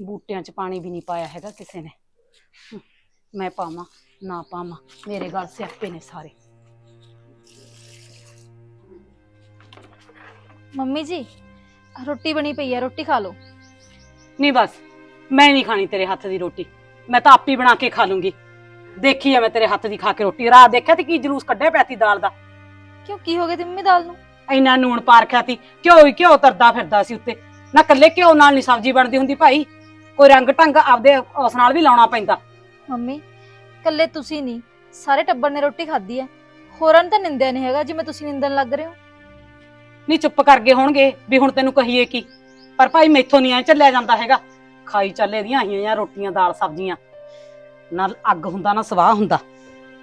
ਬੂਟਿਆਂ 'ਚ ਪਾਣੀ ਵੀ ਨਹੀਂ ਪਾਇਆ ਹੈਗਾ ਕਿਸੇ ਨੇ। ਹਮ, ਮੈਂ ਪਾਵਾਂ ਨਾ ਪਾਵਾਂ ਮੇਰੇ ਗੱਲ ਸਿਆਪੇ ਨੇ ਸਾਰੇ। ਮੰਮੀ ਜੀ ਰੋਟੀ ਬਣੀ ਪਈ ਹੈ ਰੋਟੀ ਖਾ ਲਓ। ਨਹੀਂ ਬਸ ਮੈਂ ਨਹੀਂ ਖਾਣੀ ਤੇਰੇ ਹੱਥ ਦੀ ਰੋਟੀ। ਮੈਂ ਤਾਂ ਆਪੀ ਬਣਾ ਕੇ ਖਾ ਲੂੰਗੀ। ਦੇਖੀ ਆ ਮੈਂ ਤੇਰੇ ਹੱਥ ਦੀ ਖਾ ਕੇ ਰੋਟੀ। ਰਾਤ ਦੇਖਿਆ ਤੇ ਕੀ ਜਲੂਸ ਕੱਢਿਆ ਪਿਆ ਸੀ ਦਾਲ ਦਾ? ਕਿਉਂ ਕੀ ਹੋ ਗਿਆ ਤੇ ਮੰਮੀ ਦਾਲ ਨੂੰ? ਇੰਨਾ ਨੂਣ ਪਾ ਰੱਖਿਆ ਸੀ ਘਿਓ ਹੀ ਘਿਓ ਤਰਦਾ ਫਿਰਦਾ ਸੀ ਉੱਤੇ। ਨਾ ਕੱਲੇ ਘਿਓ ਨਾਲ ਨਹੀਂ ਸਬਜ਼ੀ ਬਣਦੀ ਹੁੰਦੀ ਭਾਈ। ਕੋਈ ਰੰਗ ਢੰਗ ਆਪਦੇ ਉਸ ਨਾਲ ਵੀ ਲਾਉਣਾ ਪੈਂਦਾ। ਮੰਮੀ ਕੱਲੇ ਤੁਸੀਂ ਨਹੀਂ ਸਾਰੇ ਟੱਬਰ ਨੇ ਰੋਟੀ ਖਾਧੀ ਹੈ। ਹੋਰਾਂ ਨੂੰ ਤਾਂ ਨਿੰਦਿਆ ਨਹੀਂ ਹੈਗਾ ਜਿਵੇਂ ਤੁਸੀਂ ਨਿੰਦਣ ਲੱਗ ਰਹੇ ਹੋ। ਨਹੀਂ ਚੁੱਪ ਕਰ ਗਏ ਹੋਣਗੇ ਵੀ ਹੁਣ ਤੈਨੂੰ ਕਹੀਏ ਕੀ। ਪਰ ਭਾਈ ਮੈਥੋਂ ਨਹੀਂ ਐ ਚੱਲਿਆ ਜਾਂਦਾ ਹੈਗਾ। ਖਾਈ ਚੱਲੇ ਦੀਆਂ ਆਈਆਂ ਜਾਂ ਰੋਟੀਆਂ ਦਾਲ ਸਬਜ਼ੀਆਂ। ਨਾ ਅੱਗ ਹੁੰਦਾ ਨਾ ਸਵਾਹ ਹੁੰਦਾ।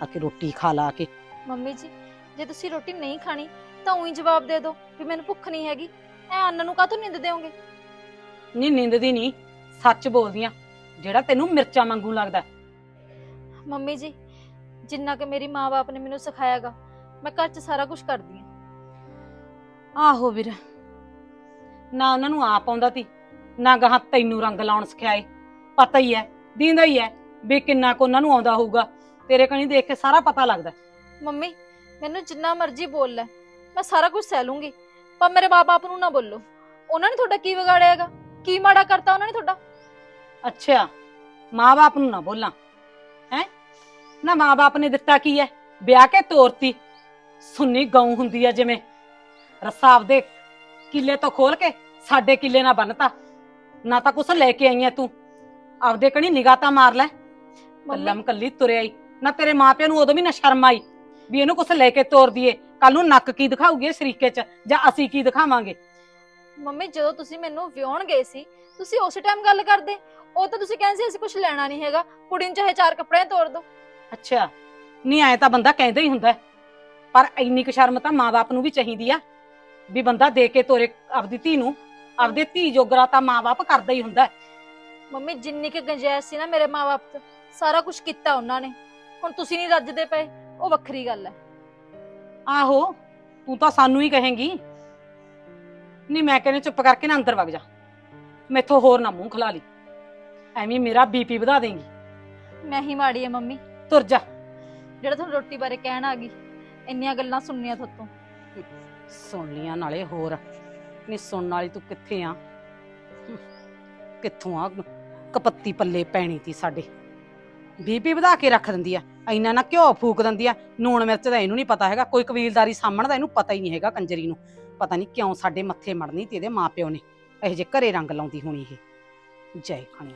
ਆ ਕੇ ਰੋਟੀ ਖਾ ਲਾ ਕੇ। ਮੰਮੀ ਜੀ ਜੇ ਤੁਸੀਂ ਰੋਟੀ ਨਹੀਂ ਖਾਣੀ ਤਾਂ ਉਹੀ ਜਵਾਬ ਦੇ ਦਿਓ ਵੀ ਮੈਨੂੰ ਭੁੱਖ ਨਹੀਂ ਹੈਗੀ। ਐ ਅੰਨ ਨੂੰ ਕਾਹਤੋਂ ਨਿੰਦ ਦਿਓਗੇ ਨਹੀਂ ਨਿੰਦਦੀ ਨਹੀਂ। ਸੱਚ ਬੋਲਦੀਆਂ ਜਿਹੜਾ ਤੈਨੂੰ ਮਿਰਚਾਂ ਵਾਂਗੂ ਲੱਗਦਾ ਮੰਮੀ ਜੀ ਜਿੰਨਾ ਕਿ ਮੇਰੀ ਮਾਂ-ਬਾਪ ਨੇ ਮੈਨੂੰ ਸਿਖਾਇਆਗਾ ਮੈਂ ਘਰ 'ਚ ਸਾਰਾ ਕੁਝ ਕਰਦੀ ਹਾਂ। ਆਹੋ ਵੀਰ ਨਾ ਉਹਨਾਂ ਨੂੰ ਆਪ ਆਉਂਦਾ ਤੀ ਨਾ ਗਾਹਾਂ ਤੈਨੂੰ ਰੰਗ ਲਾਉਣ ਸਿਖਾਏ। ਪਤਾ ਹੀ ਐ ਦੀਂਦਾ ਹੀ ਐ ਵੀ ਕਿੰਨਾ ਕੁ ਉਹਨਾਂ ਨੂੰ ਆਉਂਦਾ ਹੋਊਗਾ। ਤੇਰੇ ਕਣੀ ਦੇਖ ਕੇ ਸਾਰਾ ਪਤਾ ਲੱਗਦਾ ਮੰਮੀ ਮੈਨੂੰ ਜਿੰਨਾ ਮਰਜ਼ੀ ਬੋਲ ਲੈ ਮੈਂ ਸਾਰਾ ਕੁਝ ਸਹਿ ਲੂੰਗੀ ਪਰ ਮੇਰੇ ਮਾਪੇ ਨੂੰ ਨਾ ਬੋਲੋ। ਉਹਨਾਂ ਨੇ ਤੁਹਾਡਾ ਕੀ ਵਿਗਾੜਿਆ ਹੈਗਾ? ਕੀ ਮਾੜਾ ਕਰਤਾ ਉਹਨਾਂ ਨੇ ਤੁਹਾਡਾ? ਅੱਛਾ ਮਾਂ-ਬਾਪ ਨੂੰ ਨਾ ਬੋਲਾਂ। ਹੈ? ਨਾ ਮਾਂ-ਬਾਪ ਨੇ ਦਿੱਤਾ ਕੀ ਐ? ਵਿਆਹ ਕੇ ਤੋਰਤੀ। ਸੁੰਨੀ ਗਊ ਹੁੰਦੀ ਐ ਜਿਵੇਂ। ਰੱਸਾ ਆਪਦੇ ਕਿੱਲੇ ਤੋਂ ਖੋਲ ਕੇ ਸਾਡੇ ਕਿੱਲੇ ਨਾਲ ਬੰਨਤਾ। ਨਾ ਤਾਂ ਕੁਛ ਲੈ ਕੇ ਆਈ ਐ ਤੂੰ। ਆਪਦੇ ਕਣੀ ਨਿਗਾਹ ਤਾਂ ਮਾਰ ਲੈ। ਮੰਮੀ ਕੱਲੀ ਤੁਰਿਆ ਈ। ਨਾ ਤੇਰੇ ਮਾਪਿਆਂ ਨੂੰ ਉਦੋਂ ਵੀ ਨਾ ਸ਼ਰਮ ਆਈ ਵੀ ਇਹਨੂੰ ਕੁਛ ਲੈ ਕੇ ਤੋਰ ਦਈਏ ਕੱਲ ਨੂੰ ਨੱਕ ਕੀ ਦਿਖਾਊਗੀ ਇਹ ਸ਼ਰੀਕੇ 'ਚ? ਜਾਂ ਅਸੀਂ ਕੀ ਦਿਖਾਵਾਂਗੇ? ਮੰਮੀ ਜਦੋਂ ਤੁਸੀਂ ਮੈਨੂੰ ਵਿਆਹਣ ਗਏ ਸੀ ਤੁਸੀਂ ਉਸੇ ਟਾਈਮ ਗੱਲ ਕਰਦੇ। ਉਹ ਤਾਂ ਤੁਸੀਂ ਕਹਿੰਦੇ ਸੀ ਅਸੀਂ ਕੁਝ ਲੈਣਾ ਨਹੀਂ ਹੈਗਾ। ਕੁੜੀ ਨੂੰ ਚਾਹੇ ਚਾਰ ਕੱਪੜੇ ਤੋੜ ਦਿਓ ਅੱਛਾ ਨਹੀਂ ਆਏ ਤਾਂ ਬੰਦਾ ਕਹਿੰਦਾ ਹੀ ਹੁੰਦਾ ਹੈ। ਪਰ ਇੰਨੀ ਕੁ ਸ਼ਰਮ ਤਾਂ ਮਾਪੇ ਨੂੰ ਵੀ ਚਾਹੀਦੀ ਆ। ਵੀ ਬੰਦਾ ਦੇ ਕੇ ਤੋਰੇ ਆਪਦੀ ਧੀ ਨੂੰ। ਆਪਦੇ ਧੀ ਜੋਗਰਾ ਤਾਂ ਮਾਪੇ ਕਰਦਾ ਹੀ ਹੁੰਦਾ ਹੈ। ਮੰਮੀ ਜਿੰਨੀ ਕਿ ਗੰਜਾਇਸ਼ ਸੀ ਨਾ ਮੇਰੇ ਮਾਪੇ ਤੇ ਸਾਰਾ ਕੁਝ ਕੀਤਾ ਉਹਨਾਂ ਨੇ। ਹੁਣ ਤੁਸੀਂ ਨਹੀਂ ਰੱਜਦੇ ਪਏ ਉਹ ਵੱਖਰੀ ਗੱਲ ਹੈ। ਆਹੋ ਤੂੰ ਤਾਂ ਸਾਨੂੰ ਹੀ ਕਹੇਂਗੀ। ਨਹੀਂ ਮੈਂ ਕਹਿੰਦੀ ਚੁੱਪ ਕਰਕੇ ਨਾ ਅੰਦਰ ਵਗ ਜਾ। ਮੈਥੋਂ ਹੋਰ ਨਾ ਮੂੰਹ ਖਲਾ ਲਈ। ਐਵੇਂ ਮੇਰਾ ਬੀਪੀ ਵਧਾ ਦੇਂਗੀ। ਮੈਂ ਹੀ ਮਾੜੀ ਹੈ ਮੰਮੀ। ਤੁਰ ਜਾ। ਜਿਹੜਾ ਤੁਹਾਨੂੰ ਰੋਟੀ ਬਾਰੇ ਕਹਿਣ ਆ ਗਈ ਇੰਨੀਆਂ ਗੱਲਾਂ ਸੁਣਨੀਆਂ ਤੁਹਾਤੋਂ। ਸੁਣ ਲੀਆਂ ਨਾਲੇ ਹੋਰ। ਨਹੀਂ ਸੁਣਨ ਵਾਲੀ ਤੂੰ ਕਿੱਥੇ ਆ? ਕਿੱਥੋਂ ਆ? ਕਪੱਤੀ ਪੱਲੇ ਪੈਣੀ ਤੀ ਸਾਡੇ। ਬੀਪੀ ਵਧਾ ਕੇ ਰੱਖ ਦਿੰਦੀ ਆ। ਇੰਨਾ ਨਾ ਘਿਓ ਫੂਕ ਦਿੰਦੀ ਆ। ਨੂਣ ਮਿਰਚ ਦਾ ਇਹਨੂੰ ਨਹੀਂ ਪਤਾ ਹੈਗਾ। ਕੋਈ ਕਬੀਲਦਾਰੀ ਸਾਹਮਣ ਦਾ ਇਹਨੂੰ ਪਤਾ ਹੀ ਨਹੀਂ ਹੈਗਾ ਕੰਜਰੀ ਨੂੰ। ਪਤਾ ਨਹੀਂ ਕਿਉਂ ਸਾਡੇ ਮੱਥੇ ਮੜਨੀ ਤੇ ਇਹਦੇ ਮਾਪਿਓ ਨੇ। ਇਹੋ ਜਿਹੇ ਘਰੇ ਰੰਗ ਲਾਉਂਦੀ ਹੋਣੀ ਇਹ। ਜੈ ਖਾਣੀ।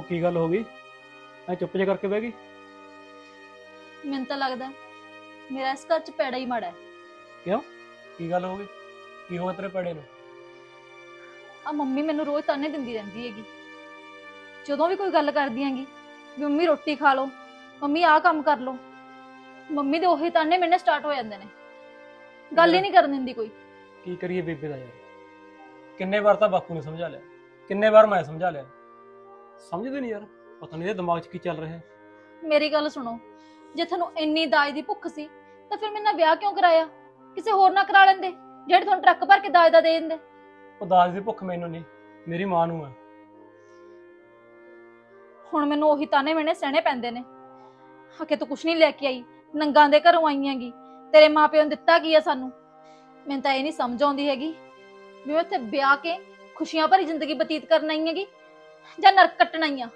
ਉਹ ਕੀ ਗੱਲ ਹੋ ਗਈ। ਐ ਚੁੱਪ ਜੇ ਕਰਕੇ ਬਹਿ ਗਈ। ਮੈਨੂੰ ਤਾਂ ਲੱਗਦਾ ਮੇਰਾ ਇਸ ਘਰ 'ਚ ਪੈੜਾ ਹੀ ਮਾੜਾ ਹੈ। ਕੀ ਗੱਲ ਹੋ ਗਈ? ਕੀ ਹੋਇਆ ਤੇਰੇ ਪੜੇ ਨੂੰ ਆ ਮੰਮੀ ਮੈਨੂੰ ਰੋਜ਼ ਤਾਨੇ ਦਿੰਦੀ ਰਹਿੰਦੀ ਹੈਗੀ। ਜਦੋਂ ਵੀ ਕੋਈ ਗੱਲ ਕਰਦੀ ਆਂਗੀ ਵੀ ਮੰਮੀ ਰੋਟੀ ਖਾ ਲਓ ਮੰਮੀ ਆਹ ਕੰਮ ਕਰ ਲਓ ਮੰਮੀ ਦੇ ਉਹੀ ਤਾਨੇ ਮੈਨੇ ਸਟਾਰਟ ਹੋ ਜਾਂਦੇ ਨੇ। ਗੱਲ ਹੀ ਨਹੀਂ ਕਰਨ ਦਿੰਦੀ ਕੋਈ। ਕੀ ਕਰੀਏ ਬੇਬੇ ਦਾ ਯਾਰ? ਕਿੰਨੇ ਵਾਰ ਤਾਂ ਬਾਪੂ ਨੇ ਸਮਝਾ ਲਿਆ ਕਿੰਨੇ ਵਾਰ ਮੈਂ ਸਮਝਾ ਲਿਆ? ਸਮਝਦੇ ਨਹੀਂ ਯਾਰ? ਪਤਾ ਨਹੀਂ ਇਹਦੇ ਦਿਮਾਗ 'ਚ ਕੀ ਚੱਲ ਰਿਹਾ। ਮੇਰੀ ਗੱਲ ਸੁਣੋ। ਜੇ ਤੁਹਾਨੂੰ ਇੰਨੀ ਦਾਜ ਦੀ ਭੁੱਖ ਸੀ ਤਾਂ ਫਿਰ ਮੇਰੇ ਨਾਲ ਵਿਆਹ ਕਿਉਂ ਕਰਾਇਆ? ਕਿਸੇ ਹੋਰ ਨਾਲ ਕਰਾ ਲੈਂਦੇ ਜਿਹੜੇ ਤੁਹਾਨੂੰ ਟਰੱਕ ਭਰ ਕੇ ਦਾਜ ਦਾ ਦੇ ਦਿੰਦੇ। ਉਹ ਦਾਜ ਦੀ ਭੁੱਖ ਮੈਨੂੰ ਨਹੀਂ ਮੇਰੀ ਮਾਂ ਨੂੰ ਆ। ਹੁਣ ਮੈਨੂੰ ਉਹੀ ਤਾਨੇ ਮੈਨੇ ਸਹਿਣੇ ਪੈਂਦੇ ਨੇ। ਹਕੇ ਤੂੰ ਕੁਛ ਨਹੀਂ ਲੈ ਕੇ ਆਈ ਨੰਗਾਂ ਦੇ ਘਰੋਂ ਆਈ ਹੈਗੀ। ਤੇਰੇ ਮਾਪਿਆਂ ਨੇ ਦਿੱਤਾ ਕੀ ਆ ਸਾਨੂੰ? ਮੈਨੂੰ ਤਾਂ ਇਹ ਨਹੀਂ ਸਮਝ ਆਉਂਦੀ ਹੈਗੀ ਵੀ ਮੈਂ ਉੱਥੇ ਵਿਆਹ ਕੇ ਖੁਸ਼ੀਆਂ ਭਰੀ ਜ਼ਿੰਦਗੀ ਬਤੀਤ ਕਰਨ ਆਈ ਹੈਗੀ। ਜਾਂ ਨਰਕ ਕੱਟਣ ਆਈ ਆ।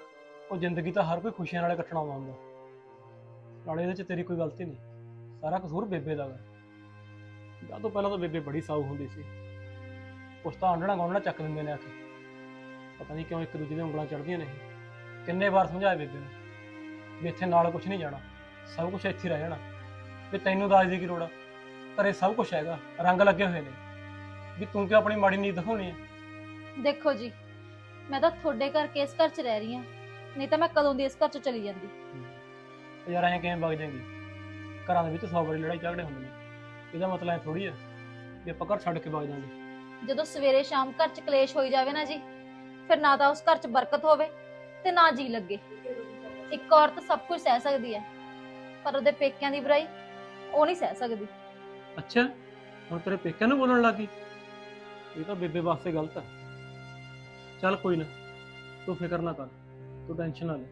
ਉਹ ਜ਼ਿੰਦਗੀ ਤਾਂ ਹਰ ਕੋਈ ਖੁਸ਼ੀਆਂ ਨਾਲੇ ਕੱਟਣਾ ਆਉਂਦਾ ਨਾਲੇ ਇਹਦੇ 'ਚ ਤੇਰੀ ਕੋਈ ਗਲਤੀ ਨਹੀਂ। ਸਾਰਾ ਕਸੂਰ ਬੇਬੇ ਦਾ ਵਾ। ਜਾਂ ਤੋਂ ਪਹਿਲਾਂ ਤਾਂ ਬੇਬੇ ਬੜੀ ਸਾਊ ਹੁੰਦੀ ਸੀ। ਕੁਛ ਤਾਂ ਆਂਡਣਾ ਗਾਉਣਾ ਚੱਕ ਦਿੰਦੇ ਨੇ ਆ ਕੇ। ਪਤਾ ਨਹੀਂ ਕਿਉਂ ਇੱਕ ਦੂਜੇ ਦੀਆਂ ਉਂਗਲਾਂ ਚੜਦੀਆਂ ਨੇ। ਕਿੰਨੇ ਵਾਰ ਸਮਝਾਇਆ ਬੇਬੇ ਨੂੰ ਵੀ ਇੱਥੇ ਨਾਲ ਕੁਝ ਨਹੀਂ ਜਾਣਾ। ਸਭ ਕੁਝ ਇੱਥੇ ਹੀ ਰਹਿ ਜਾਣਾ। ਵੀ ਤੈਨੂੰ ਦਾਜ ਦੀ ਕੀ ਲੋੜ ਆ? ਘਰੇ ਸਭ ਕੁਝ ਹੈਗਾ। ਰੰਗ ਲੱਗੇ ਹੋਏ ਨੇ। ਵੀ ਤੂੰ ਕਿਉਂ ਆਪਣੀ ਮਾੜੀ ਨੀਤ ਦਿਖਾਉਣੀ ਹੈ ਦੇਖੋ ਜੀ ਮੈਂ ਤਾਂ ਤੁਹਾਡੇ ਕਰਕੇ ਇਸ ਘਰ 'ਚ ਰਹਿ ਰਹੀ ਹਾਂ। ਨਹੀਂ ਤਾਂ ਮੈਂ ਕਦੋਂ ਦੀ ਇਸ ਘਰ 'ਚ ਚਲੀ ਜਾਂਦੀ? ਯਾਰ ਐਂ ਕਿਵੇਂ ਵਗ ਜਾਏਗੀ? ਘਰਾਂ ਦੇ ਵਿੱਚ 100 ਵਾਰੀ ਲੜਾਈ ਝਗੜੇ ਹੁੰਦੇ ਨੇ। ਇਹਦਾ ਮਤਲਬ ਐ ਥੋੜੀ ਆ ਵੀ ਆਪਾਂ ਘਰ ਛੱਡ ਕੇ ਵਗ ਜਾਾਂਗੇ। ਜਦੋਂ ਸਵੇਰੇ ਸ਼ਾਮ ਘਰ 'ਚ ਕਲੇਸ਼ ਹੋਈ ਜਾਵੇ ਨਾ ਜੀ ਫਿਰ ਨਾ ਤਾਂ ਉਸ ਘਰ 'ਚ ਬਰਕਤ ਹੋਵੇ ਤੇ ਨਾ ਜੀ ਲੱਗੇ। ਇੱਕ ਔਰਤ ਸਭ ਕੁਝ ਸਹਿ ਸਕਦੀ ਹੈ ਪਰ ਉਹਦੇ ਪੇਕਿਆਂ ਦੀ ਬੁਰਾਈ ਉਹ ਨਹੀਂ ਸਹਿ ਸਕਦੀ। ਅੱਛਾ ਹੁਣ ਤੇਰੇ ਪੇਕਿਆਂ ਨੂੰ ਬੋਲਣ ਲੱਗੀ ਇਹ ਤਾਂ ਬੇਬੇ ਵਾਸਤੇ ਗਲਤ ਹੈ ਚੱਲ ਕੋਈ ਨਾ ਤੂੰ ਫਿਕਰ ਨਾ ਕਰ ਤੂੰ ਟੈਨਸ਼ਨ ਨਾ ਲੈ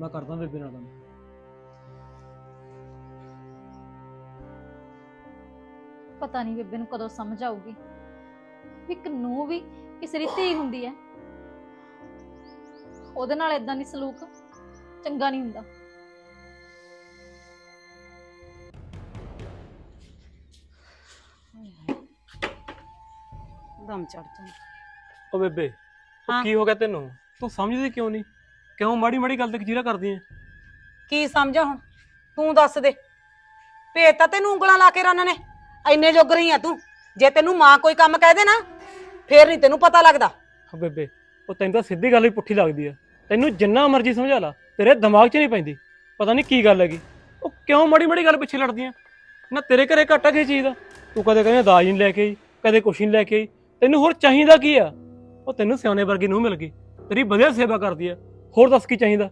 ਮੈਂ ਕਰਦਾ ਬੇਬੇ ਨਾਲ ਗੱਲ। ਪਤਾ ਨਹੀਂ ਬੇਬੇ ਨੂੰ ਕਦੋਂ ਸਮਝ ਆਊਗੀ ਇੱਕ ਨੂੰ ਵੀ ਕਿਸੇ ਦੀ ਧੀ ਹੁੰਦੀ ਹੈ। ਉਹਦੇ ਨਾਲ ਇਦਾਂ ਦੀ ਸਲੂਕ ਚੰਗਾ ਨਹੀਂ ਹੁੰਦਾ। ਦਮ ਚੜ ਜਾਂਦਾ। ਓ ਬੇਬੇ ਉਹ ਹਾਂ। ਕੀ ਹੋ ਗਿਆ ਤੈਨੂੰ? ਤੂੰ ਸਮਝਦੀ ਕਿਉਂ ਨਹੀਂ? ਕਿਉਂ ਮਾੜੀ ਮਾੜੀ ਗੱਲ ਤੇ ਕਜੀਰਾ ਕਰਦੀ ਐ? ਕੀ ਸਮਝਾ ਹੁਣ? ਤੂੰ ਦੱਸ ਦੇ। ਭੇਤ ਤਾਂ ਤੈਨੂੰ ਉਂਗਲਾਂ ਲਾ ਕੇ ਰਨ ਨੇ। ਐਨੇ ਜੋਗ ਰਹੀ ਆ ਤੂੰ। ਜੇ ਤੈਨੂੰ ਮਾਂ ਕੋਈ ਕੰਮ ਕਹਿ ਦੇ ਨਾ ਫੇਰ ਨਹੀਂ ਤੈਨੂੰ ਪਤਾ ਲੱਗਦਾ। ਓ ਬੇਬੇ ਉਹ ਤੈਨੂੰ ਤਾਂ ਸਿੱਧੀ ਗੱਲ ਹੀ ਪੁੱਠੀ ਲੱਗਦੀ ਐ ਤੈਨੂੰ ਜਿੰਨਾ ਮਰਜ਼ੀ ਸਮਝਾ ਲਾ ਤੇਰੇ ਦਿਮਾਗ 'ਚ ਨਹੀਂ ਪੈਂਦੀ। ਪਤਾ ਨਹੀਂ ਕੀ ਗੱਲ ਹੈਗੀ। ਉਹ ਕਿਉਂ ਮਾੜੀ ਮਾੜੀ ਗੱਲ ਪਿੱਛੇ ਲੜਦੀ ਐ ਨਾ ਤੇਰੇ ਘਰੇ ਘਾਟਾ ਕੀ ਚੀਜ਼ ਦਾ? ਤੂੰ ਕਦੇ ਕਹਿੰਦਾ ਦਾਜ ਨਹੀਂ ਲੈ ਕੇ ਆਈ ਕਦੇ ਕੁਛ ਨਹੀਂ ਲੈ ਕੇ ਆਈ। ਤੈਨੂੰ ਹੋਰ ਚਾਹੀਦਾ ਕੀ ਆ? ਉਹ ਤੈਨੂੰ ਸਿਆਣੇ ਵਰਗੀ ਨੂੰ ਮਿਲ ਗਈ। ਤੇਰੀ ਵਧੀਆ ਸੇਵਾ ਕਰਦੀ ਆ। ਹੋਰ ਦੱਸ ਕੀ ਚਾਹੀਦਾ?